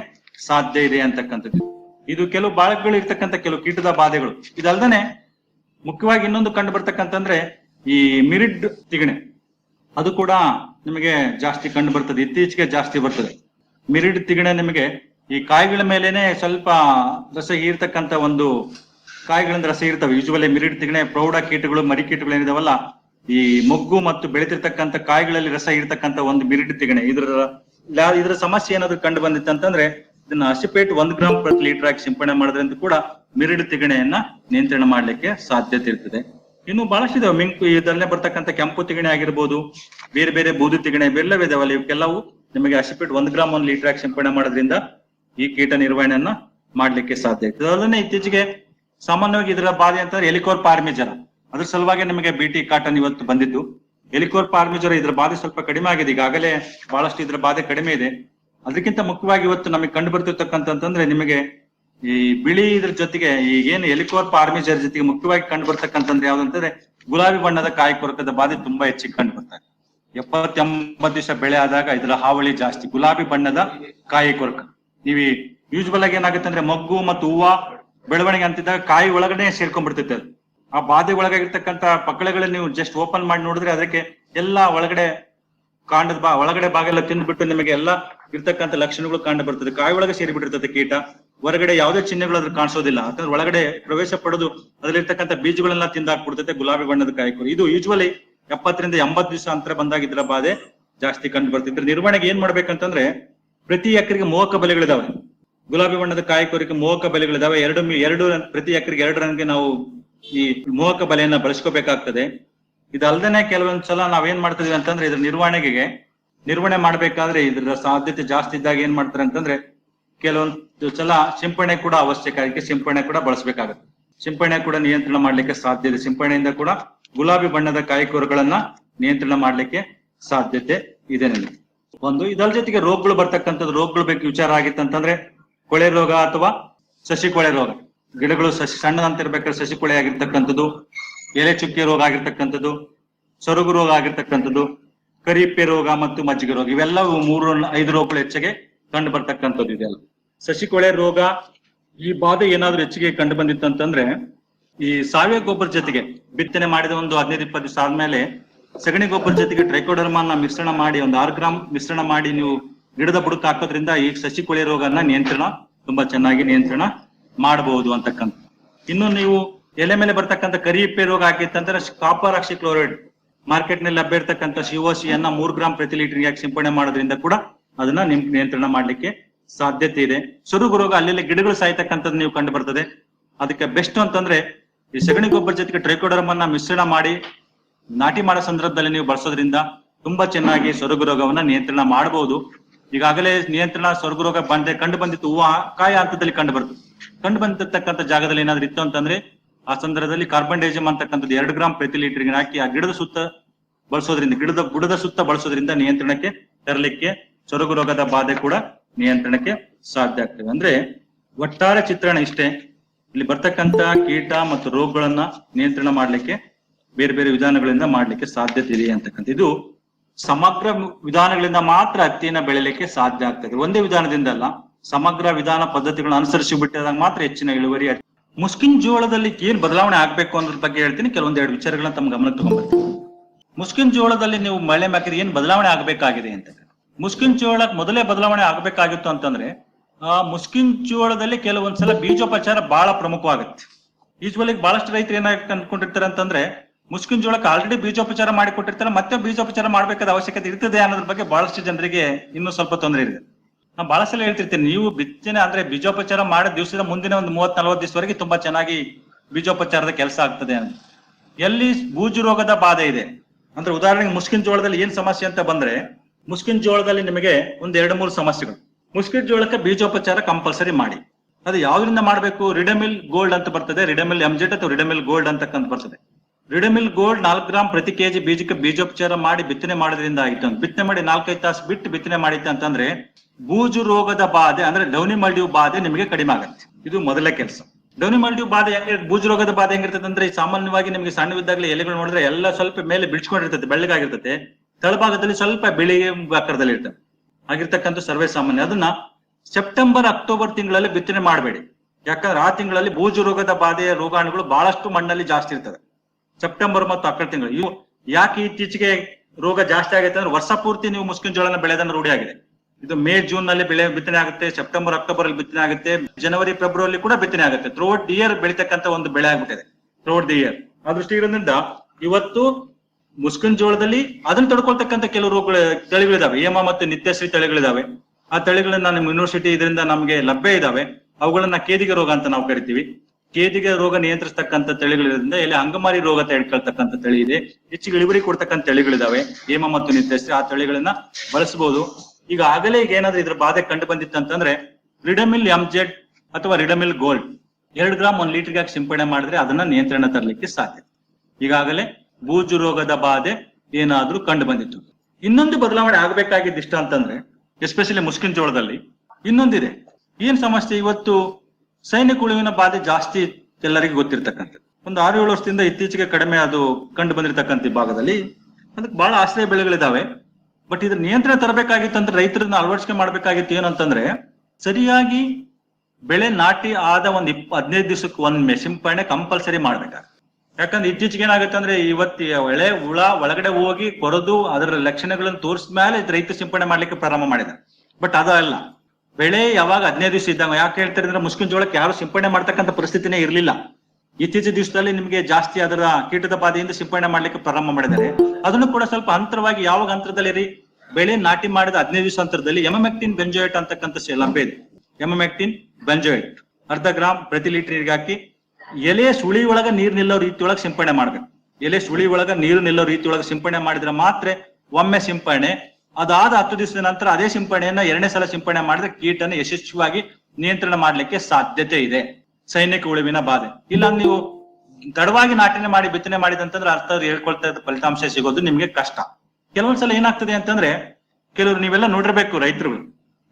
ಸಾಧ್ಯ ಇದೆ ಅಂತಕ್ಕಂಥದ್ದು. ಇದು ಕೆಲವು ಬಾಳಕಗಳು ಇರ್ತಕ್ಕಂಥ ಕೆಲವು ಕೀಟದ ಬಾಧೆಗಳು. ಇದಲ್ದನೆ ಮುಖ್ಯವಾಗಿ ಇನ್ನೊಂದು ಕಂಡು ಬರ್ತಕ್ಕಂತಂದ್ರೆ ಈ ಮಿರಿಡ್ ತಿಗಣೆ. ಅದು ಕೂಡ ನಿಮಗೆ ಜಾಸ್ತಿ ಕಂಡು ಬರ್ತದೆ, ಇತ್ತೀಚೆಗೆ ಜಾಸ್ತಿ ಬರ್ತದೆ. ಮಿರಿಡ್ ತಿಗಣೆ ನಿಮಗೆ ಈ ಕಾಯಿಗಳ ಮೇಲೇನೆ ಸ್ವಲ್ಪ ರಸ ಹೀರ್ತಕ್ಕಂಥ ಒಂದು ಕಾಯಿಗಳಿಂದ ರಸ ಇರ್ತವೆ ಯೂಶುವಲಿ ಮಿರಿಡ್ ತಿಗಣೆ, ಪ್ರೌಢ ಕೀಟಗಳು, ಮರಿ ಕೀಟಗಳು ಏನಿದಾವಲ್ಲ, ಈ ಮೊಗ್ಗು ಮತ್ತು ಬೆಳೆತಿರ್ತಕ್ಕಂಥ ಕಾಯಿಗಳಲ್ಲಿ ರಸ ಇರ್ತಕ್ಕಂಥ ಒಂದು ಮಿರಿಡ್ ತಿಗಣೆ. ಇದ್ರ, ಇದರ ಸಮಸ್ಯೆ ಏನಾದ್ರು ಕಂಡು ಬಂದಿತ್ತು ಅಂತಂದ್ರೆ ಇದನ್ನ ಹಸಿಪೇಟ್ ಒಂದ್ ಗ್ರಾಮ್ ಪ್ರತಿ ಲೀಟರ್ ಆಗಿ ಸಿಂಪಡಣೆ ಮಾಡೋದ್ರಿಂದ ಕೂಡ ಮಿರಿಡ್ ತಿಗಣೆಯನ್ನ ನಿಯಂತ್ರಣ ಮಾಡ್ಲಿಕ್ಕೆ ಸಾಧ್ಯತೆ ಇರ್ತದೆ. ಇನ್ನು ಬಹಳಷ್ಟು ಇದಾವೆ. ಮಿಂಕ್ ಇದರಲ್ಲೇ ಬರ್ತಕ್ಕಂಥ ಕೆಂಪು ತಿಗಣೆ ಆಗಿರ್ಬೋದು, ಬೇರೆ ಬೇರೆ ಬೂದು ತಿಗಣೆ ಇವೆಲ್ಲವೇ ಇದಾವಲ್ಲ. ಇವಕ್ಕೆಲ್ಲವೂ ನಿಮಗೆ ಹಸಿಪೇಟ್ ಒಂದ್ ಗ್ರಾಮ್ ಒಂದ್ ಲೀಟರ್ ಆಗಿ ಸಿಂಪಡಣೆ ಮಾಡೋದ್ರಿಂದ ಈ ಕೀಟ ನಿರ್ವಹಣೆಯನ್ನ ಮಾಡ್ಲಿಕ್ಕೆ ಸಾಧ್ಯ ಇರ್ತದೆ. ಅದನ್ನೇ ಇತ್ತೀಚೆಗೆ ಸಾಮಾನ್ಯವಾಗಿ ಇದರ ಬಾಧೆ ಅಂತಂದ್ರೆ ಎಲಿಕೋರ್ ಪಾರ್ಮಿಜರ. ಅದ್ರ ಸಲುವಾಗಿ ನಿಮಗೆ ಬಿಟಿ ಕಾಟನ್ ಇವತ್ತು ಬಂದಿದ್ದು. ಎಲಿಕೋರ್ ಪಾರ್ಮಿಜರ ಇದ್ರ ಬಾಧೆ ಸ್ವಲ್ಪ ಕಡಿಮೆ ಆಗಿದೆ. ಈಗಾಗಲೇ ಬಹಳಷ್ಟು ಇದ್ರ ಬಾಧೆ ಕಡಿಮೆ ಇದೆ. ಅದಕ್ಕಿಂತ ಮುಖ್ಯವಾಗಿ ಇವತ್ತು ನಮಗೆ ಕಂಡು ಬರ್ತಿರ್ತಕ್ಕಂತಂದ್ರೆ ನಿಮಗೆ ಈ ಬಿಳಿ ಇದ್ರ ಜೊತೆಗೆ ಈ ಏನು ಆರ್ಮಿ ಜರ್ ಜೊತೆಗೆ ಮುಖ್ಯವಾಗಿ ಕಂಡು ಬರ್ತಕ್ಕಂತಂದ್ರೆ ಯಾವ್ದಂತಂದ್ರೆ ಗುಲಾಬಿ ಬಣ್ಣದ ಕಾಯಿ ಕೊರಕದ ಬಾಧೆ ತುಂಬಾ ಹೆಚ್ಚಿಗೆ ಕಂಡು ಬರ್ತಾರೆ ಎಪ್ಪತ್ತೆಂಬತ್ತು ದಿವಸ ಬೆಳೆ ಆದಾಗ ಇದರ ಹಾವಳಿ ಜಾಸ್ತಿ. ಗುಲಾಬಿ ಬಣ್ಣದ ಕಾಯಿ ಕೊರಕ. ನೀವು ಯೂಸ್ವಲ್ ಆಗಿ ಏನಾಗುತ್ತೆ ಅಂದ್ರೆ ಮಗ್ಗು ಮತ್ತು ಹೂವ ಬೆಳವಣಿಗೆ ಅಂತಿದ್ದಾಗ ಕಾಯಿ ಒಳಗಡೆ ಸೇರ್ಕೊಂಡ್ಬಿಡ್ತೈತೆ ಅದು. ಆ ಬಾಧೆ ಒಳಗಾಗಿರ್ತಕ್ಕಂತ ಪಕ್ಕಳೆಗಳನ್ನ ನೀವು ಜಸ್ಟ್ ಓಪನ್ ಮಾಡಿ ನೋಡಿದ್ರೆ ಅದಕ್ಕೆ ಎಲ್ಲಾ ಒಳಗಡೆ ಕಾಂಡದ ಬಾ ಒಳಗಡೆ ಭಾಗ ಎಲ್ಲ ತಿಂದ್ಬಿಟ್ಟು ನಿಮಗೆ ಎಲ್ಲ ಇರ್ತಕ್ಕಂಥ ಲಕ್ಷಣಗಳು ಕಂಡು ಬರ್ತದೆ. ಕಾಯಿ ಒಳಗೆ ಸೇರಿ ಬಿಟ್ಟಿರ್ತದೆ ಕೀಟ. ಹೊರಗಡೆ ಯಾವುದೇ ಚಿಹ್ನೆಗಳು ಅದ್ರ ಕಾಣಿಸೋದಿಲ್ಲ. ಯಾಕಂದ್ರೆ ಒಳಗಡೆ ಪ್ರವೇಶ ಪಡೆದು ಅದ್ರಲ್ಲಿರ್ತಕ್ಕಂಥ ಬೀಜಗಳನ್ನ ತಿಂದಾಕ್ಬಿಡ್ತೈತೆ ಗುಲಾಬಿ ಬಣ್ಣದ ಕಾಯಿ ಕೊರ. ಇದು ಯೂಶುವಲಿ ಎಪ್ಪತ್ತರಿಂದ ಎಂಬತ್ತು ದಿವಸ ಅಂತರ ಬಂದಾಗ ಇದರ ಬಾಧೆ ಜಾಸ್ತಿ ಕಂಡು ಬರ್ತದೆ ಇದ್ರ ನಿರ್ವಹಣೆಗೆ ಏನ್ ಮಾಡ್ಬೇಕಂತಂದ್ರೆ ಪ್ರತಿ ಎಕರೆಗೆ ಮೋಹಕ ಬೆಲೆಗಳಿದಾವೆ. ಗುಲಾಬಿ ಬಣ್ಣದ ಕಾಯಿ ಕೊರಕ್ಕೆ ಮೋಹಕ ಬೆಲೆಗಳಿದಾವೆ. ಎರಡು ಎರಡು ಪ್ರತಿ ಎಕರೆಗೆ ಎರಡು ರನ್ಗೆ ನಾವು ಈ ಮೋಹಕ ಬಲೆಯನ್ನ ಬಳಸ್ಕೋಬೇಕಾಗ್ತದೆ. ಇದಲ್ದೇನೆ ಕೆಲವೊಂದ್ಸಲ ನಾವೇನ್ ಮಾಡ್ತಿದೀವಿ ಅಂತಂದ್ರೆ ಇದ್ರ ನಿರ್ವಹಣೆಗೆ ನಿರ್ವಹಣೆ ಮಾಡ್ಬೇಕಾದ್ರೆ ಇದ್ರ ಸಾಧ್ಯತೆ ಜಾಸ್ತಿ ಇದ್ದಾಗ ಏನ್ ಮಾಡ್ತಾರೆ ಅಂತಂದ್ರೆ ಕೆಲವೊಂದು ಸಲ ಸಿಂಪಡಣೆ ಕೂಡ ಅವಶ್ಯಕ, ಅದಕ್ಕೆ ಸಿಂಪಡಣೆ ಕೂಡ ಬಳಸಬೇಕಾಗುತ್ತೆ. ಸಿಂಪಡಣೆ ಕೂಡ ನಿಯಂತ್ರಣ ಮಾಡ್ಲಿಕ್ಕೆ ಸಾಧ್ಯ ಇದೆ. ಸಿಂಪಡಣೆಯಿಂದ ಕೂಡ ಗುಲಾಬಿ ಬಣ್ಣದ ಕಾಯಿಕೂರಗಳನ್ನ ನಿಯಂತ್ರಣ ಮಾಡ್ಲಿಕ್ಕೆ ಸಾಧ್ಯತೆ ಇದೆ ನನಗೆ. ಒಂದು, ಇದರ ಜೊತೆಗೆ ರೋಗಗಳು ಬರ್ತಕ್ಕಂಥದ್ದು, ರೋಗಗಳು ಬೇಕು ವಿಚಾರ ಆಗಿತ್ತಂತಂದ್ರೆ ಕೊಳೆ ರೋಗ ಅಥವಾ ಸಸಿ ಕೊಳೆ ರೋಗ. ಗಿಡಗಳು ಸಸಿ ಸಣ್ಣದಂತಿರ್ಬೇಕಾದ್ರೆ ಸಸಿಕೊಳೆ ಆಗಿರ್ತಕ್ಕಂಥದ್ದು, ಎಲೆ ಚುಕ್ಕೆ ರೋಗ ಆಗಿರ್ತಕ್ಕಂಥದ್ದು, ಸೊರಗು ರೋಗ ಆಗಿರ್ತಕ್ಕಂಥದ್ದು ಕರಿಪ್ಪೆ ರೋಗ ಮತ್ತು ಮಜ್ಜಿಗೆ ರೋಗ, ಇವೆಲ್ಲವೂ ಮೂರು ಐದು ರೋಗಗಳು ಹೆಚ್ಚಿಗೆ ಕಂಡು ಬರ್ತಕ್ಕಂಥದ್ದು ಇದೆಲ್ಲ. ಸಸಿಕೊಳೆ ರೋಗ, ಈ ಬಾಧೆ ಏನಾದ್ರೂ ಹೆಚ್ಚಿಗೆ ಕಂಡು ಬಂದಿತ್ತು ಅಂತಂದ್ರೆ, ಈ ಸಾವಯವ ಗೊಬ್ಬರ ಜೊತೆಗೆ ಬಿತ್ತನೆ ಮಾಡಿದ ಒಂದು ಹದಿನೈದು, ಇಪ್ಪತ್ತು ದಿವಸ ಆದ್ಮೇಲೆ ಸಗಣಿ ಗೊಬ್ಬರ ಜೊತೆಗೆ ಟ್ರೈಕೋಡರ್ಮಾನ ಮಿಶ್ರಣ ಮಾಡಿ, ಒಂದು ಆರು ಗ್ರಾಮ್ ಮಿಶ್ರಣ ಮಾಡಿ ನೀವು ಗಿಡದ ಬುಡಕ್ಕೆ ಹಾಕೋದ್ರಿಂದ ಈ ಸಸಿ ಕೊಳೆ ರೋಗನ ನಿಯಂತ್ರಣ, ತುಂಬಾ ಚೆನ್ನಾಗಿ ನಿಯಂತ್ರಣ ಮಾಡಬಹುದು ಅಂತಕ್ಕಂಥ ಇನ್ನು ನೀವು ಎಲೆ ಮೇಲೆ ಬರ್ತಕ್ಕಂಥ ಕರಿಯಿಪ್ಪೆ ರೋಗ ಆಗಿತ್ತಂದ್ರೆ ಕಾಪರ್ ಆಕ್ಸಿ ಕ್ಲೋರೈಡ್ ಮಾರ್ಕೆಟ್ನಲ್ಲಿ ಲಭ್ಯ ಇರತಕ್ಕಂತ ಶಿವೋಸಿಯನ್ನ ಮೂರ್ ಗ್ರಾಮ್ ಪ್ರತಿ ಲೀಟರ್ಗೆ ಯಾಕೆ ಸಿಂಪಡಣೆ ಮಾಡೋದ್ರಿಂದ ಕೂಡ ಅದನ್ನ ನಿಮ್ ನಿಯಂತ್ರಣ ಮಾಡ್ಲಿಕ್ಕೆ ಸಾಧ್ಯತೆ ಇದೆ. ಸುರುಗು ರೋಗ ಅಲ್ಲಿ ಗಿಡಗಳು ಸಾಯ್ತಕ್ಕಂಥದ್ದು ನೀವು ಕಂಡು ಬರ್ತದೆ. ಅದಕ್ಕೆ ಬೆಸ್ಟ್ ಅಂತಂದ್ರೆ ಈ ಸಗಣಿ ಗೊಬ್ಬರ ಜೊತೆಗೆ ಟ್ರೈಕೋಡರ್ಮನ್ನ ಮಿಶ್ರಣ ಮಾಡಿ ನಾಟಿ ಮಾಡೋ ಸಂದರ್ಭದಲ್ಲಿ ನೀವು ಬಳಸೋದ್ರಿಂದ ತುಂಬಾ ಚೆನ್ನಾಗಿ ಸೊರಗು ರೋಗವನ್ನ ನಿಯಂತ್ರಣ ಮಾಡಬಹುದು ಈಗಾಗಲೇ ನಿಯಂತ್ರಣ ಸೊರಗು ರೋಗ ಬಂದೆ ಕಂಡು ಬಂದಿತ್ತು. ಹೂವು ಕಾಯ ಹಂತದಲ್ಲಿ ಕಂಡು ಬರ್ತದೆ ಕಂಡು ಬಂದಿರ್ತಕ್ಕಂಥ ಜಾಗದಲ್ಲಿ ಏನಾದ್ರು ಇತ್ತು ಅಂತಂದ್ರೆ ಆ ಸಂದರ್ಭದಲ್ಲಿ ಕಾರ್ಬನ್ ಡೈಜಮ್ ಅಂತಕ್ಕಂಥದ್ದು ಎರಡು ಗ್ರಾಮ್ ಪ್ರತಿ ಲೀಟರ್ಗೆ ಹಾಕಿ ಆ ಗಿಡದ ಸುತ್ತ ಬಳಸೋದ್ರಿಂದ, ಗಿಡದ ಬುಡದ ಸುತ್ತ ಬಳಸೋದ್ರಿಂದ ನಿಯಂತ್ರಣಕ್ಕೆ ತರಲಿಕ್ಕೆ ಸೊರಗು ರೋಗದ ಬಾಧೆ ಕೂಡ ನಿಯಂತ್ರಣಕ್ಕೆ ಸಾಧ್ಯ ಆಗ್ತದೆ. ಅಂದ್ರೆ ಒಟ್ಟಾರೆ ಚಿತ್ರಣ ಇಷ್ಟೇ. ಇಲ್ಲಿ ಬರ್ತಕ್ಕಂತ ಕೀಟ ಮತ್ತು ರೋಗಗಳನ್ನ ನಿಯಂತ್ರಣ ಮಾಡ್ಲಿಕ್ಕೆ, ಬೇರೆ ಬೇರೆ ವಿಧಾನಗಳಿಂದ ಮಾಡ್ಲಿಕ್ಕೆ ಸಾಧ್ಯತೆ ಇದೆ ಅಂತಕ್ಕಂಥ ಇದು ಸಮಗ್ರ ವಿಧಾನಗಳಿಂದ ಮಾತ್ರ ಹತ್ತಿಯನ್ನ ಬೆಳಿಲಿಕ್ಕೆ ಸಾಧ್ಯ ಆಗ್ತದೆ. ಒಂದೇ ವಿಧಾನದಿಂದ ಅಲ್ಲ, ಸಮಗ್ರ ವಿಧಾನ ಪದ್ಧತಿಗಳನ್ನ ಅನುಸರಿಸಿ ಬಿಟ್ಟಾಗ ಮಾತ್ರ ಹೆಚ್ಚಿನ ಇಳುವರಿ. ಮುಸ್ಕಿನ್ ಜೋಳದಲ್ಲಿ ಏನ್ ಬದಲಾವಣೆ ಆಗ್ಬೇಕು ಅನ್ನೋದ್ರ ಬಗ್ಗೆ ಹೇಳ್ತೀನಿ. ಕೆಲವೊಂದ್ ಎರಡು ವಿಚಾರಗಳನ್ನ ತಮ್ಮ ಗಮನಕ್ಕೆ ತಗೊಂಡ್ಬರ್ತೀನಿ ಮುಸ್ಕಿನ್ ಜೋಳದಲ್ಲಿ ನೀವು ಮಳೆ ಹಾಕಿದ್ರೆ ಏನ್ ಬದಲಾವಣೆ ಆಗ್ಬೇಕಾಗಿದೆ ಅಂತ ಮುಸ್ಕಿನ್ ಜೋಳಕ್ ಮೊದಲೇ ಬದಲಾವಣೆ ಆಗ್ಬೇಕಾಗಿತ್ತು ಅಂತಂದ್ರೆ, ಆ ಮುಸ್ಕಿನ್ ಜೋಳದಲ್ಲಿ ಕೆಲವೊಂದ್ಸಲ ಬೀಜೋಪಚಾರ ಬಹಳ ಪ್ರಮುಖವಾಗುತ್ತೆ. ಯೂಶ್ವಲಿ ಬಹಳಷ್ಟು ರೈತರು ಏನಾಗುತ್ತೆ ಅನ್ಕೊಂಡಿರ್ತಾರೆ ಅಂತಂದ್ರೆ, ಮುಸ್ಕಿನ್ ಜೋಳಕ್ಕೆ ಆಲ್ರೆಡಿ ಬೀಜೋಪಚಾರ ಮಾಡಿ ಕೊಟ್ಟಿರ್ತಾರೆ, ಮತ್ತೆ ಬೀಜೋಪಚಾರ ಮಾಡ್ಬೇಕಾದ ಅವಶ್ಯಕತೆ ಇರ್ತದೆ ಅನ್ನೋದ್ರ ಬಗ್ಗೆ ಬಹಳಷ್ಟು ಜನರಿಗೆ ಇನ್ನೂ ಸ್ವಲ್ಪ ತೊಂದರೆ ಇದೆ. ನಾ ಬಹಳ ಸಲ ಹೇಳ್ತಿರ್ತೀನಿ, ನೀವು ಬಿತ್ತನೆ ಅಂದ್ರೆ ಬೀಜೋಪಚಾರ ಮಾಡಿದ ದಿವಸದ ಮುಂದಿನ ಒಂದು ಮೂವತ್ ನಲ್ವತ್ತು ದಿವಸವರೆಗೆ ತುಂಬಾ ಚೆನ್ನಾಗಿ ಬೀಜೋಪಚಾರದ ಕೆಲಸ ಆಗ್ತದೆ ಅಂತ. ಎಲ್ಲಿ ಬೂಜು ರೋಗದ ಬಾಧೆ ಇದೆ, ಅಂದ್ರೆ ಉದಾಹರಣೆಗೆ ಮುಸ್ಕಿನ್ ಜೋಳದಲ್ಲಿ ಏನ್ ಸಮಸ್ಯೆ ಅಂತ ಬಂದ್ರೆ, ಮುಸ್ಕಿನ್ ಜೋಳದಲ್ಲಿ ನಿಮಗೆ ಒಂದ್ ಎರಡು ಮೂರು ಸಮಸ್ಯೆಗಳು. ಮುಸ್ಕಿನ್ ಜೋಳಕ್ಕೆ ಬೀಜೋಪಚಾರ ಕಂಪಲ್ಸರಿ ಮಾಡಿ. ಅದು ಯಾವ್ದ್ರಿಂದ ಮಾಡಬೇಕು? ರಿಡಮಿಲ್ ಗೋಲ್ಡ್ ಅಂತ ಬರ್ತದೆ ರಿಡಮಿಲ್ ಎಂಜೆಟ್ ಅಥವಾ ರಿಡಮಿಲ್ ಗೋಲ್ಡ್ ಅಂತಕ್ಕಂತ ಬರ್ತದೆ. ರಿಡಮಿಲ್ ಗೋಲ್ಡ್ ನಾಲ್ಕು ಗ್ರಾಮ್ ಪ್ರತಿ ಕೆಜಿ ಬೀಜಕ್ಕೆ ಬೀಜೋಪಚಾರ ಮಾಡಿ ಬಿತ್ತನೆ ಮಾಡೋದ್ರಿಂದ ಆಯ್ತು ಬಿತ್ತನೆ ಮಾಡಿ ನಾಲ್ಕೈದು ತಾಸು ಬಿಟ್ಟು ಬಿತ್ತನೆ ಮಾಡಿತ್ತು ಅಂತಂದ್ರೆ ಬೂಜು ರೋಗದ ಬಾಧೆ ಅಂದ್ರೆ ಡೌನಿ ಮಲ್ಡ್ಯೂ ಬಾಧೆ ನಿಮಗೆ ಕಡಿಮೆ ಆಗುತ್ತೆ. ಇದು ಮೊದಲ ಕೆಲಸ. ಡೌನಿ ಮಲ್ಡ್ಯೂ ಬಾಧೆ ಹೆಂಗೆ ಬೂಜು ರೋಗದ ಬಾಧೆ ಹೆಂಗಿರ್ತದೆ ಅಂದ್ರೆ ಸಾಮಾನ್ಯವಾಗಿ ನಿಮಗೆ ಸಣ್ಣವಿದ್ದಾಗಲೇ ಎಲೆಗಳು ನೋಡಿದ್ರೆ ಎಲ್ಲ ಸ್ವಲ್ಪ ಮೇಲೆ ಬಿಡ್ಸ್ಕೊಂಡಿರ್ತದೆ ಬೆಳ್ಳಗಾಗಿರ್ತದೆ. ತಳಭಾಗದಲ್ಲಿ ಸ್ವಲ್ಪ ಬಿಳಿ ಆಕಾರದಲ್ಲಿ ಇರ್ತದೆ. ಆಗಿರ್ತಕ್ಕಂಥ ಸರ್ವೇ ಸಾಮಾನ್ಯ. ಅದನ್ನ ಸೆಪ್ಟೆಂಬರ್, ಅಕ್ಟೋಬರ್ ತಿಂಗಳಲ್ಲಿ ಬಿತ್ತನೆ ಮಾಡಬೇಡಿ. ಯಾಕಂದ್ರೆ ಆ ತಿಂಗಳಲ್ಲಿ ಬೂಜು ರೋಗದ ಬಾಧೆಯ ರೋಗಾಣುಗಳು ಬಹಳಷ್ಟು ಮಣ್ಣಲ್ಲಿ ಜಾಸ್ತಿ ಇರ್ತದೆ. ಸೆಪ್ಟೆಂಬರ್ ಮತ್ತು ಅಕ್ಟೋಬರ್ ತಿಂಗಳು. ಇವು ಯಾಕೆ ಇತ್ತೀಚೆಗೆ ರೋಗ ಜಾಸ್ತಿ ಆಗೈತೆ ಅಂದ್ರೆ ವರ್ಷ ಪೂರ್ತಿ ನೀವು ಮುಸ್ಕಿನ ಜೋಳನ ಬೆಳೆದನ್ನ ರೂಢಿಯಾಗಿದೆ. ಇದು ಮೇ ಜೂನ್ನಲ್ಲಿ ಬೆಳೆ ಬಿತ್ತನೆ ಆಗುತ್ತೆ, ಸೆಪ್ಟೆಂಬರ್ ಅಕ್ಟೋಬರ್ ಅಲ್ಲಿ ಬಿತ್ತನೆ ಆಗುತ್ತೆ, ಜನವರಿ ಫೆಬ್ರವರಿ ಕೂಡ ಬಿತ್ತನೆ ಆಗುತ್ತೆ. ಥ್ರೋಟ್ ದಿ ಇಯರ್ ಬೆಳಿತಕ್ಕಂತ ಒಂದು ಬೆಳೆ ಆಗ್ಬಿಟ್ಟಿದೆ. ಥ್ರೋಟ್ ದಿ ಇಯರ್ ಆ ದೃಷ್ಟಿಯಿಂದ ಇವತ್ತು ಮುಸ್ಕಿನ್ ಜೋಳದಲ್ಲಿ ಅದನ್ನ ತಡ್ಕೊಳ್ತಕ್ಕಂತ ಕೆಲವು ರೋಗಗಳು, ತಳಿಗಳಿದಾವೆ. ಹೇಮ ಮತ್ತು ನಿತ್ಯಶ್ರೀ ತಳಿಗಳಿದಾವೆ. ಆ ತಳಿಗಳನ್ನ ನಮ್ಮ ಯೂನಿವರ್ಸಿಟಿ ಇದರಿಂದ ನಮಗೆ ಲಭ್ಯ ಇದಾವೆ. ಅವುಗಳನ್ನ ಕೇದಿಗೆ ರೋಗ ಅಂತ ನಾವು ಕರಿತೀವಿ. ಕೇದಿಗೆ ರೋಗ ನಿಯಂತ್ರಿಸತಕ್ಕಂಥ ತಳಿಗಳಿಂದ ಇಲ್ಲಿ ಅಂಗಮಾರಿ ರೋಗ ತಡ್ಕೊಳ್ತಕ್ಕಂಥ ತಳಿ ಇದೆ. ಹೆಚ್ಚಿಗೆ ಇಳುವರಿ ಕೊಡ್ತಕ್ಕಂಥ ತಳಿಗಳಿದಾವೆ. ಹೇಮ ಮತ್ತು ನಿತ್ಯಶ್ರೀ ಆ ತಳಿಗಳನ್ನ ಬಳಸಬಹುದು ಈಗ ಆಗಲೇ ಈಗ ಏನಾದ್ರೂ ಇದ್ರ ಬಾಧೆ ಕಂಡು ಬಂದಿತ್ತು ಅಂತಂದ್ರೆ ರಿಡಮಿಲ್ ಎಂಜೆಡ್ ಅಥವಾ ರಿಡಮಿಲ್ ಗೋಲ್ಡ್ ಎರಡು ಗ್ರಾಮ್ ಒಂದು ಲೀಟರ್ಗೆ ಹಾಕಿ ಸಿಂಪಡಣೆ ಮಾಡಿದ್ರೆ ಅದನ್ನ ನಿಯಂತ್ರಣ ತರಲಿಕ್ಕೆ ಸಾಧ್ಯ. ಈಗಾಗಲೇ ಬೂಜು ರೋಗದ ಬಾಧೆ ಏನಾದ್ರೂ ಕಂಡು ಬಂದಿತ್ತು. ಇನ್ನೊಂದು ಬದಲಾವಣೆ ಆಗ್ಬೇಕಾಗಿದ್ದು ಇಷ್ಟ ಅಂತಂದ್ರೆ ಎಸ್ಪೆಷಲಿ ಮುಸ್ಕಿನ್ ಜೋಳದಲ್ಲಿ ಇನ್ನೊಂದಿದೆ. ಏನ್ ಸಮಸ್ಯೆ? ಇವತ್ತು ಸೈನಿಕ ಉಳುವಿನ ಬಾಧೆ ಜಾಸ್ತಿ ಎಲ್ಲರಿಗೂ ಗೊತ್ತಿರ್ತಕ್ಕಂಥ ಒಂದು ಆರು ಏಳು ವರ್ಷದಿಂದ ಇತ್ತೀಚೆಗೆ ಕಡಿಮೆ ಅದು ಕಂಡು ಬಂದಿರತಕ್ಕಂಥ ಭಾಗದಲ್ಲಿ. ಅದಕ್ಕೆ ಬಹಳ ಆಶ್ರಯ ಬೆಳೆಗಳಿದಾವೆ. ಬಟ್ ಇದ್ರ ನಿಯಂತ್ರಣ ತರಬೇಕಾಗಿತ್ತು ಅಂದ್ರೆ ರೈತರನ್ನ ಅಳವಡಿಕೆ ಮಾಡ್ಬೇಕಾಗಿತ್ತು ಏನಂತಂದ್ರೆ ಸರಿಯಾಗಿ ಬೆಳೆ ನಾಟಿ ಆದ ಒಂದ್ ಇಪ್, ಹದಿನೈದು ದಿವಸಕ್ಕೆ ಒಂದ್ ಸಿಂಪರಣೆ ಕಂಪಲ್ಸರಿ ಮಾಡ್ಬೇಕಾಗ್ತದೆ. ಯಾಕಂದ್ರೆ ಇತ್ತೀಚೆಗೆ ಏನಾಗುತ್ತೆ ಅಂದ್ರೆ ಇವತ್ತು ಎಳೆ, ಹುಳ ಒಳಗಡೆ ಹೋಗಿ ಕೊರದು ಅದರ ಲಕ್ಷಣಗಳನ್ನು ತೋರಿಸಿದ ಮೇಲೆ ರೈತ ಸಿಂಪಡಣೆ ಮಾಡ್ಲಿಕ್ಕೆ ಪ್ರಾರಂಭ ಮಾಡಿದ ಬಟ್ ಅದಲ್ಲ ಬೆಳೆ ಯಾವಾಗ ಹದಿನೈದು ದಿವಸ ಇದ್ದಾಗ, ಯಾಕೆ ಹೇಳ್ತಾರೆ ಅಂದ್ರೆ ಮುಸ್ಕಿನ ಜೋಳಕ್ಕೆ ಯಾರು ಸಿಂಪಡಣೆ ಮಾಡ್ತಕ್ಕಂತ ಪರಿಸ್ಥಿತಿನೇ ಇರಲಿಲ್ಲ. ಇತ್ತೀಚಿನ ದಿವಸದಲ್ಲಿ ನಿಮಗೆ ಜಾಸ್ತಿ ಅದರ ಕೀಟದ ಬಾಧೆಯಿಂದ ಸಿಂಪಡಣೆ ಮಾಡ್ಲಿಕ್ಕೆ ಪ್ರಾರಂಭ ಮಾಡಿದ್ದಾರೆ. ಅದನ್ನು ಕೂಡ ಸ್ವಲ್ಪ ಅಂತರವಾಗಿ ಯಾವಾಗ ಅಂತರದಲ್ಲಿ ರೀ ಬೆಳೆ ನಾಟಿ ಮಾಡಿದ ಹದಿನೈದು ದಿವಸ ಅಂತರದಲ್ಲಿ ಎಮಮೆಕ್ಟಿನ್ ಬೆಂಜೋಯೇಟ್ ಅಂತಕ್ಕಂಥ ಲಭ್ಯ ಇದೆ. Emamectin benzoate. ಅರ್ಧ ಗ್ರಾಮ್ ಪ್ರತಿ ಲೀಟರ್ ನೀರಿಗೆ ಹಾಕಿ ಎಲೆ ಸುಳಿ ಒಳಗ ನೀರ್ ನಿಲ್ಲೋ ರೀತಿಯೊಳಗೆ ಸಿಂಪಡಣೆ ಮಾಡ್ಬೇಕು. ಎಲೆ ಸುಳಿ ಒಳಗ ನೀರು ನಿಲ್ಲೋ ರೀತಿಯೊಳಗೆ ಸಿಂಪಡಣೆ ಮಾಡಿದ್ರೆ ಮಾತ್ರ ಒಮ್ಮೆ ಸಿಂಪಡಣೆ, ಅದಾದ ಹತ್ತು ದಿವಸದ ನಂತರ ಅದೇ ಸಿಂಪಡಣೆಯನ್ನ ಎರಡನೇ ಸಲ ಸಿಂಪಡಣೆ ಮಾಡಿದ್ರೆ ಕೀಟನ ಯಶಸ್ವಿಯಾಗಿ ನಿಯಂತ್ರಣ ಮಾಡಲಿಕ್ಕೆ ಸಾಧ್ಯತೆ ಇದೆ. ಸೈನಿಕ ಉಳಿವಿನ ಬಾಧೆ. ಇಲ್ಲ ನೀವು ತಡವಾಗಿ ನಾಟನೆ ಮಾಡಿ ಬಿತ್ತನೆ ಮಾಡಿದಂತಂದ್ರೆ ಅರ್ಥ ಹೇಳ್ಕೊಳ್ತಾ ಇದ್ದ ಫಲಿತಾಂಶ ಸಿಗೋದು ನಿಮ್ಗೆ ಕಷ್ಟ. ಕೆಲವೊಂದ್ಸಲ ಏನಾಗ್ತದೆ ಅಂತಂದ್ರೆ, ಕೆಲವರು ನೀವೆಲ್ಲ ನೋಡಿರ್ಬೇಕು ರೈತರುಗಳು.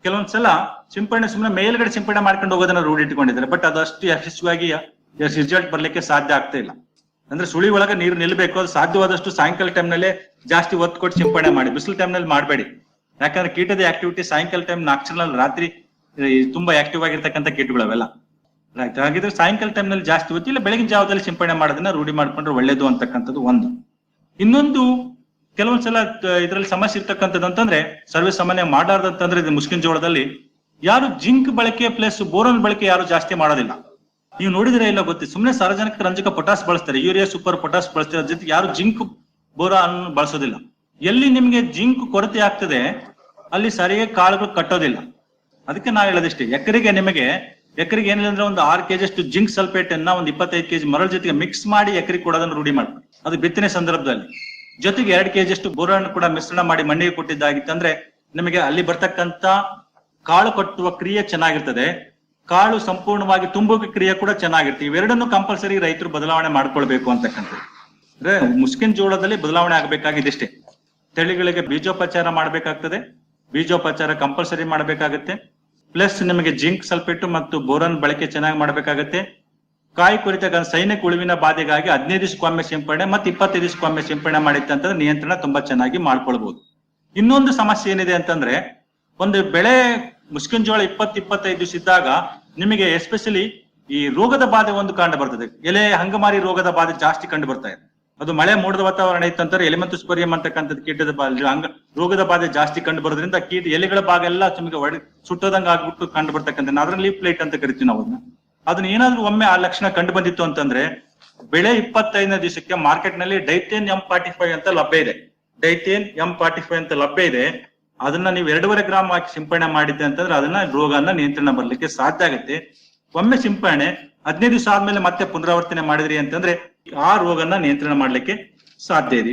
ಕೆಲವೊಂದ್ಸಲ ಸಿಂಪಡಣೆ ಸುಮ್ಮನೆ ಮೇಲ್ಗಡೆ ಸಿಂಪಡಣೆ ಮಾಡ್ಕೊಂಡು ಹೋಗೋದನ್ನ ರೂಢಿ ಇಟ್ಕೊಂಡಿದ್ದಾರೆ. ಬಟ್ ಅದಷ್ಟು ಯಶಸ್ವಿಯಾಗಿ ರಿಸಲ್ಟ್ ಬರ್ಲಿಕ್ಕೆ ಸಾಧ್ಯ ಆಗ್ತಾ ಇಲ್ಲ. ಅಂದ್ರೆ ಸುಳಿ ಒಳಗೆ ನೀರು ನಿಲ್ಬೇಕು, ಅದು ಸಾಧ್ಯವಾದಷ್ಟು ಸಾಯಂಕಾಲ ಟೈಮ್ ನಲ್ಲೇ ಜಾಸ್ತಿ ಒತ್ತು ಕೊಟ್ಟು ಸಿಂಪಡಣೆ ಮಾಡಿ. ಬಿಸಿಲು ಟೈಮ್ನಲ್ಲಿ ಮಾಡಬೇಡಿ. ಯಾಕಂದ್ರೆ ಕೀಟದ ಆಕ್ಟಿವಿಟಿ ಸಾಯಂಕಾಲ ಟೈಮ್ ನಾಕ್ಚರ್ನಲ್ ರಾತ್ರಿ ತುಂಬಾ ಆಕ್ಟಿವ್ ಆಗಿರ್ತಕ್ಕಂಥ ಕೀಟಗಳು ಅವೆಲ್ಲ ಹಾಗಿದ್ರೆ ಸಾಯಂಕಾಲ ಟೈಮ್ನಲ್ಲಿ ಜಾಸ್ತಿ ಒತ್ತಿ ಇಲ್ಲ, ಬೆಳಗಿನ ಜಾವದಲ್ಲಿ ಸಿಂಪಡಣೆ ಮಾಡೋದನ್ನ ರೂಢಿ ಮಾಡ್ಕೊಂಡ್ರೆ ಒಳ್ಳೇದು ಅಂತಕ್ಕಂಥದ್ದು ಒಂದು. ಇನ್ನೊಂದು ಕೆಲವೊಂದ್ಸಲ ಇದರಲ್ಲಿ ಸಮಸ್ಯೆ ಇರ್ತಕ್ಕಂಥದ್ದು ಅಂತಂದ್ರೆ, ಸರ್ವೇ ಸಾಮಾನ್ಯ ಮಾಡಲಾರ್ದಂತಂದ್ರೆ ಮುಸ್ಕಿನ್ ಜೋಳದಲ್ಲಿ, ಯಾರು ಜಿಂಕ್ ಬಳಕೆ ಪ್ಲಸ್ ಬೋರನ್ ಬಳಕೆ ಯಾರು ಜಾಸ್ತಿ ಮಾಡೋದಿಲ್ಲ. ನೀವು ನೋಡಿದ್ರೆ ಇಲ್ಲ ಗೊತ್ತಿ ಸುಮ್ಮನೆ ಸಾರ್ವಜನಿಕ ರಂಜಕ ಪೊಟಾಸ್ ಬಳಸ್ತಾರೆ, ಯೂರಿಯಾ ಸೂಪರ್ ಪೊಟಾಸ್ ಬಳಸ್ತಾರೆ ಜೊತೆಗೆ ಯಾರು ಜಿಂಕ್ ಬೋರಾನ್ ಬಳಸೋದಿಲ್ಲ. ಎಲ್ಲಿ ನಿಮ್ಗೆ ಜಿಂಕ್ ಕೊರತೆ ಆಗ್ತದೆ, ಅಲ್ಲಿ ಸರಿಯಾಗಿ ಕಾಳುಗಳು ಕಟ್ಟೋದಿಲ್ಲ. ಅದಕ್ಕೆ ನಾವು ಹೇಳೋದಿಷ್ಟೇ, ಎಕರೆಗೆ ನಿಮಗೆ, ಎಕರೆಗೆ ಏನಿಲ್ಲ ಅಂದ್ರೆ ಒಂದು ಆರು ಕೆಜಿ ಅಷ್ಟು ಜಿಂಕ್ ಸಲ್ಫೇಟ್ ಅನ್ನ ಒಂದು ಇಪ್ಪತ್ತೈದು ಕೆಜಿ ಮರಳ ಜೊತೆಗೆ ಮಿಕ್ಸ್ ಮಾಡಿ ಎಕರೆಗೆ ಕೊಡೋದನ್ನ ರೂಢಿ ಮಾಡಿ ಅದು ಬಿತ್ತನೆ ಸಂದರ್ಭದಲ್ಲಿ. ಜೊತೆಗೆ ಎರಡು ಕೆ ಅಷ್ಟು ಬೋರಾನ್ ಕೂಡ ಮಿಶ್ರಣ ಮಾಡಿ ಮಣ್ಣಿಗೆ ಕೊಟ್ಟಿದ್ದಾಗಿತ್ತಂದ್ರೆ ನಿಮಗೆ ಅಲ್ಲಿ ಬರ್ತಕ್ಕಂತ ಕಾಳು ಕಟ್ಟುವ ಕ್ರಿಯೆ ಚೆನ್ನಾಗಿರ್ತದೆ. ಕಾಳು ಸಂಪೂರ್ಣವಾಗಿ ತುಂಬುವ ಕ್ರಿಯೆ ಕೂಡ ಚೆನ್ನಾಗಿರ್ತದೆ ಇವೆರಡನ್ನು ಕಂಪಲ್ಸರಿ ರೈತರು ಬದಲಾವಣೆ ಮಾಡ್ಕೊಳ್ಬೇಕು ಅಂತಕ್ಕಂಥದ್ದು. ಅಂದ್ರೆ ಮುಸ್ಕಿನ್ ಜೋಳದಲ್ಲಿ ಬದಲಾವಣೆ ಆಗಬೇಕಾಗಿದ್ದಷ್ಟೇ ತಳಿಗಳಿಗೆ ಬೀಜೋಪಚಾರ ಮಾಡಬೇಕಾಗ್ತದೆ. ಬೀಜೋಪಚಾರ ಕಂಪಲ್ಸರಿ ಮಾಡಬೇಕಾಗತ್ತೆ. ಪ್ಲಸ್ ನಿಮಗೆ ಜಿಂಕ್ ಸಲ್ಫೇಟ್ ಮತ್ತು ಬೋರನ್ ಬಳಕೆ ಚೆನ್ನಾಗಿ ಮಾಡಬೇಕಾಗತ್ತೆ. ಕಾಯಿ ಕುರಿತ ಸೈನಿಕ ಉಳಿವಿನ ಬಾಧೆಗಾಗಿ ಹದಿನೈದು ದಿವಸಕ್ಕೊಮ್ಮೆ ಸಿಂಪಡಣೆ ಮತ್ತೆ ಇಪ್ಪತ್ತೈದು ದಿವಸಕ್ಕೊಮ್ಮೆ ಸಿಂಪಡಣೆ ಮಾಡಿತ್ತಂತಂದ್ರೆ ನಿಯಂತ್ರಣ ತುಂಬಾ ಚೆನ್ನಾಗಿ ಮಾಡ್ಕೊಳ್ಬಹುದು ಇನ್ನೊಂದು ಸಮಸ್ಯೆ ಏನಿದೆ ಅಂತಂದ್ರೆ, ಒಂದು ಬೆಳೆ ಮುಸ್ಕಿನ್ ಜೋಳ ಇಪ್ಪತ್ತು ಇಪ್ಪತ್ತೈದು ದಿವಸ ಇದ್ದಾಗ ನಿಮಗೆ ಎಸ್ಪೆಷಲಿ ಈ ರೋಗದ ಬಾಧೆ ಒಂದು ಕಂಡು ಬರ್ತದೆ. ಎಲೆ ಹಂಗಮಾರಿ ರೋಗದ ಬಾಧೆ ಜಾಸ್ತಿ ಕಂಡು ಬರ್ತಾ ಇದೆ. ಅದು ಮಳೆ ಮೂಡದ ವಾತಾವರಣ ಇತ್ತಂತಾರೆ ಎಲಿಮೆಂತುಸ್ಪರಿಯಂ ಅಂತಕ್ಕಂಥದ್ದು ಕೀಟದ ಹಂಗ ರೋಗದ ಬಾಧೆ ಜಾಸ್ತಿ ಕಂಡು ಬರೋದ್ರಿಂದ ಕೀಟ ಎಲೆಗಳ ಭಾಗ ಎಲ್ಲ ನಿಮಗೆ ಒಡೆ ಸುಟ್ಟೋದಂಗ ಆಗ್ಬಿಟ್ಟು ಕಂಡು ಬರ್ತಕ್ಕಂಥ ಅದ್ರಲ್ಲಿ ಪ್ಲೇಟ್ ಅಂತ ಕರಿತೀವಿ ನಾವು ಅದನ್ನ. ಅದನ್ನ ಏನಾದ್ರೂ ಒಮ್ಮೆ ಆ ಲಕ್ಷಣ ಕಂಡು ಬಂದಿತ್ತು ಅಂತಂದ್ರೆ, ಬೆಳೆ ಇಪ್ಪತ್ತೈದನೇ ದಿವಸಕ್ಕೆ ಮಾರ್ಕೆಟ್ನಲ್ಲಿ ಡೈಟೇನ್ ಎಂ ಫಾರ್ಟಿ ಫೈವ್ ಅಂತ ಲಭ್ಯ ಇದೆ. ಡೈತೇನ್ ಎಂ ಫಾರ್ಟಿ ಫೈವ್ ಅಂತ ಲಭ್ಯ ಇದೆ. ಅದನ್ನ ನೀವು ಎರಡೂವರೆ ಗ್ರಾಮ್ ಹಾಕಿ ಸಿಂಪಡಣೆ ಮಾಡಿದ್ದೆ ಅಂತಂದ್ರೆ ಅದನ್ನ ರೋಗನ ನಿಯಂತ್ರಣ ಬರ್ಲಿಕ್ಕೆ ಸಾಧ್ಯ ಆಗುತ್ತೆ. ಒಮ್ಮೆ ಸಿಂಪಡಣೆ, ಹದಿನೈದು ದಿವಸ ಆದ್ಮೇಲೆ ಮತ್ತೆ ಪುನರಾವರ್ತನೆ ಮಾಡಿದ್ರಿ ಅಂತಂದ್ರೆ ಆ ರೋಗನ ನಿಯಂತ್ರಣ ಮಾಡ್ಲಿಕ್ಕೆ ಸಾಧ್ಯ ಇದೆ.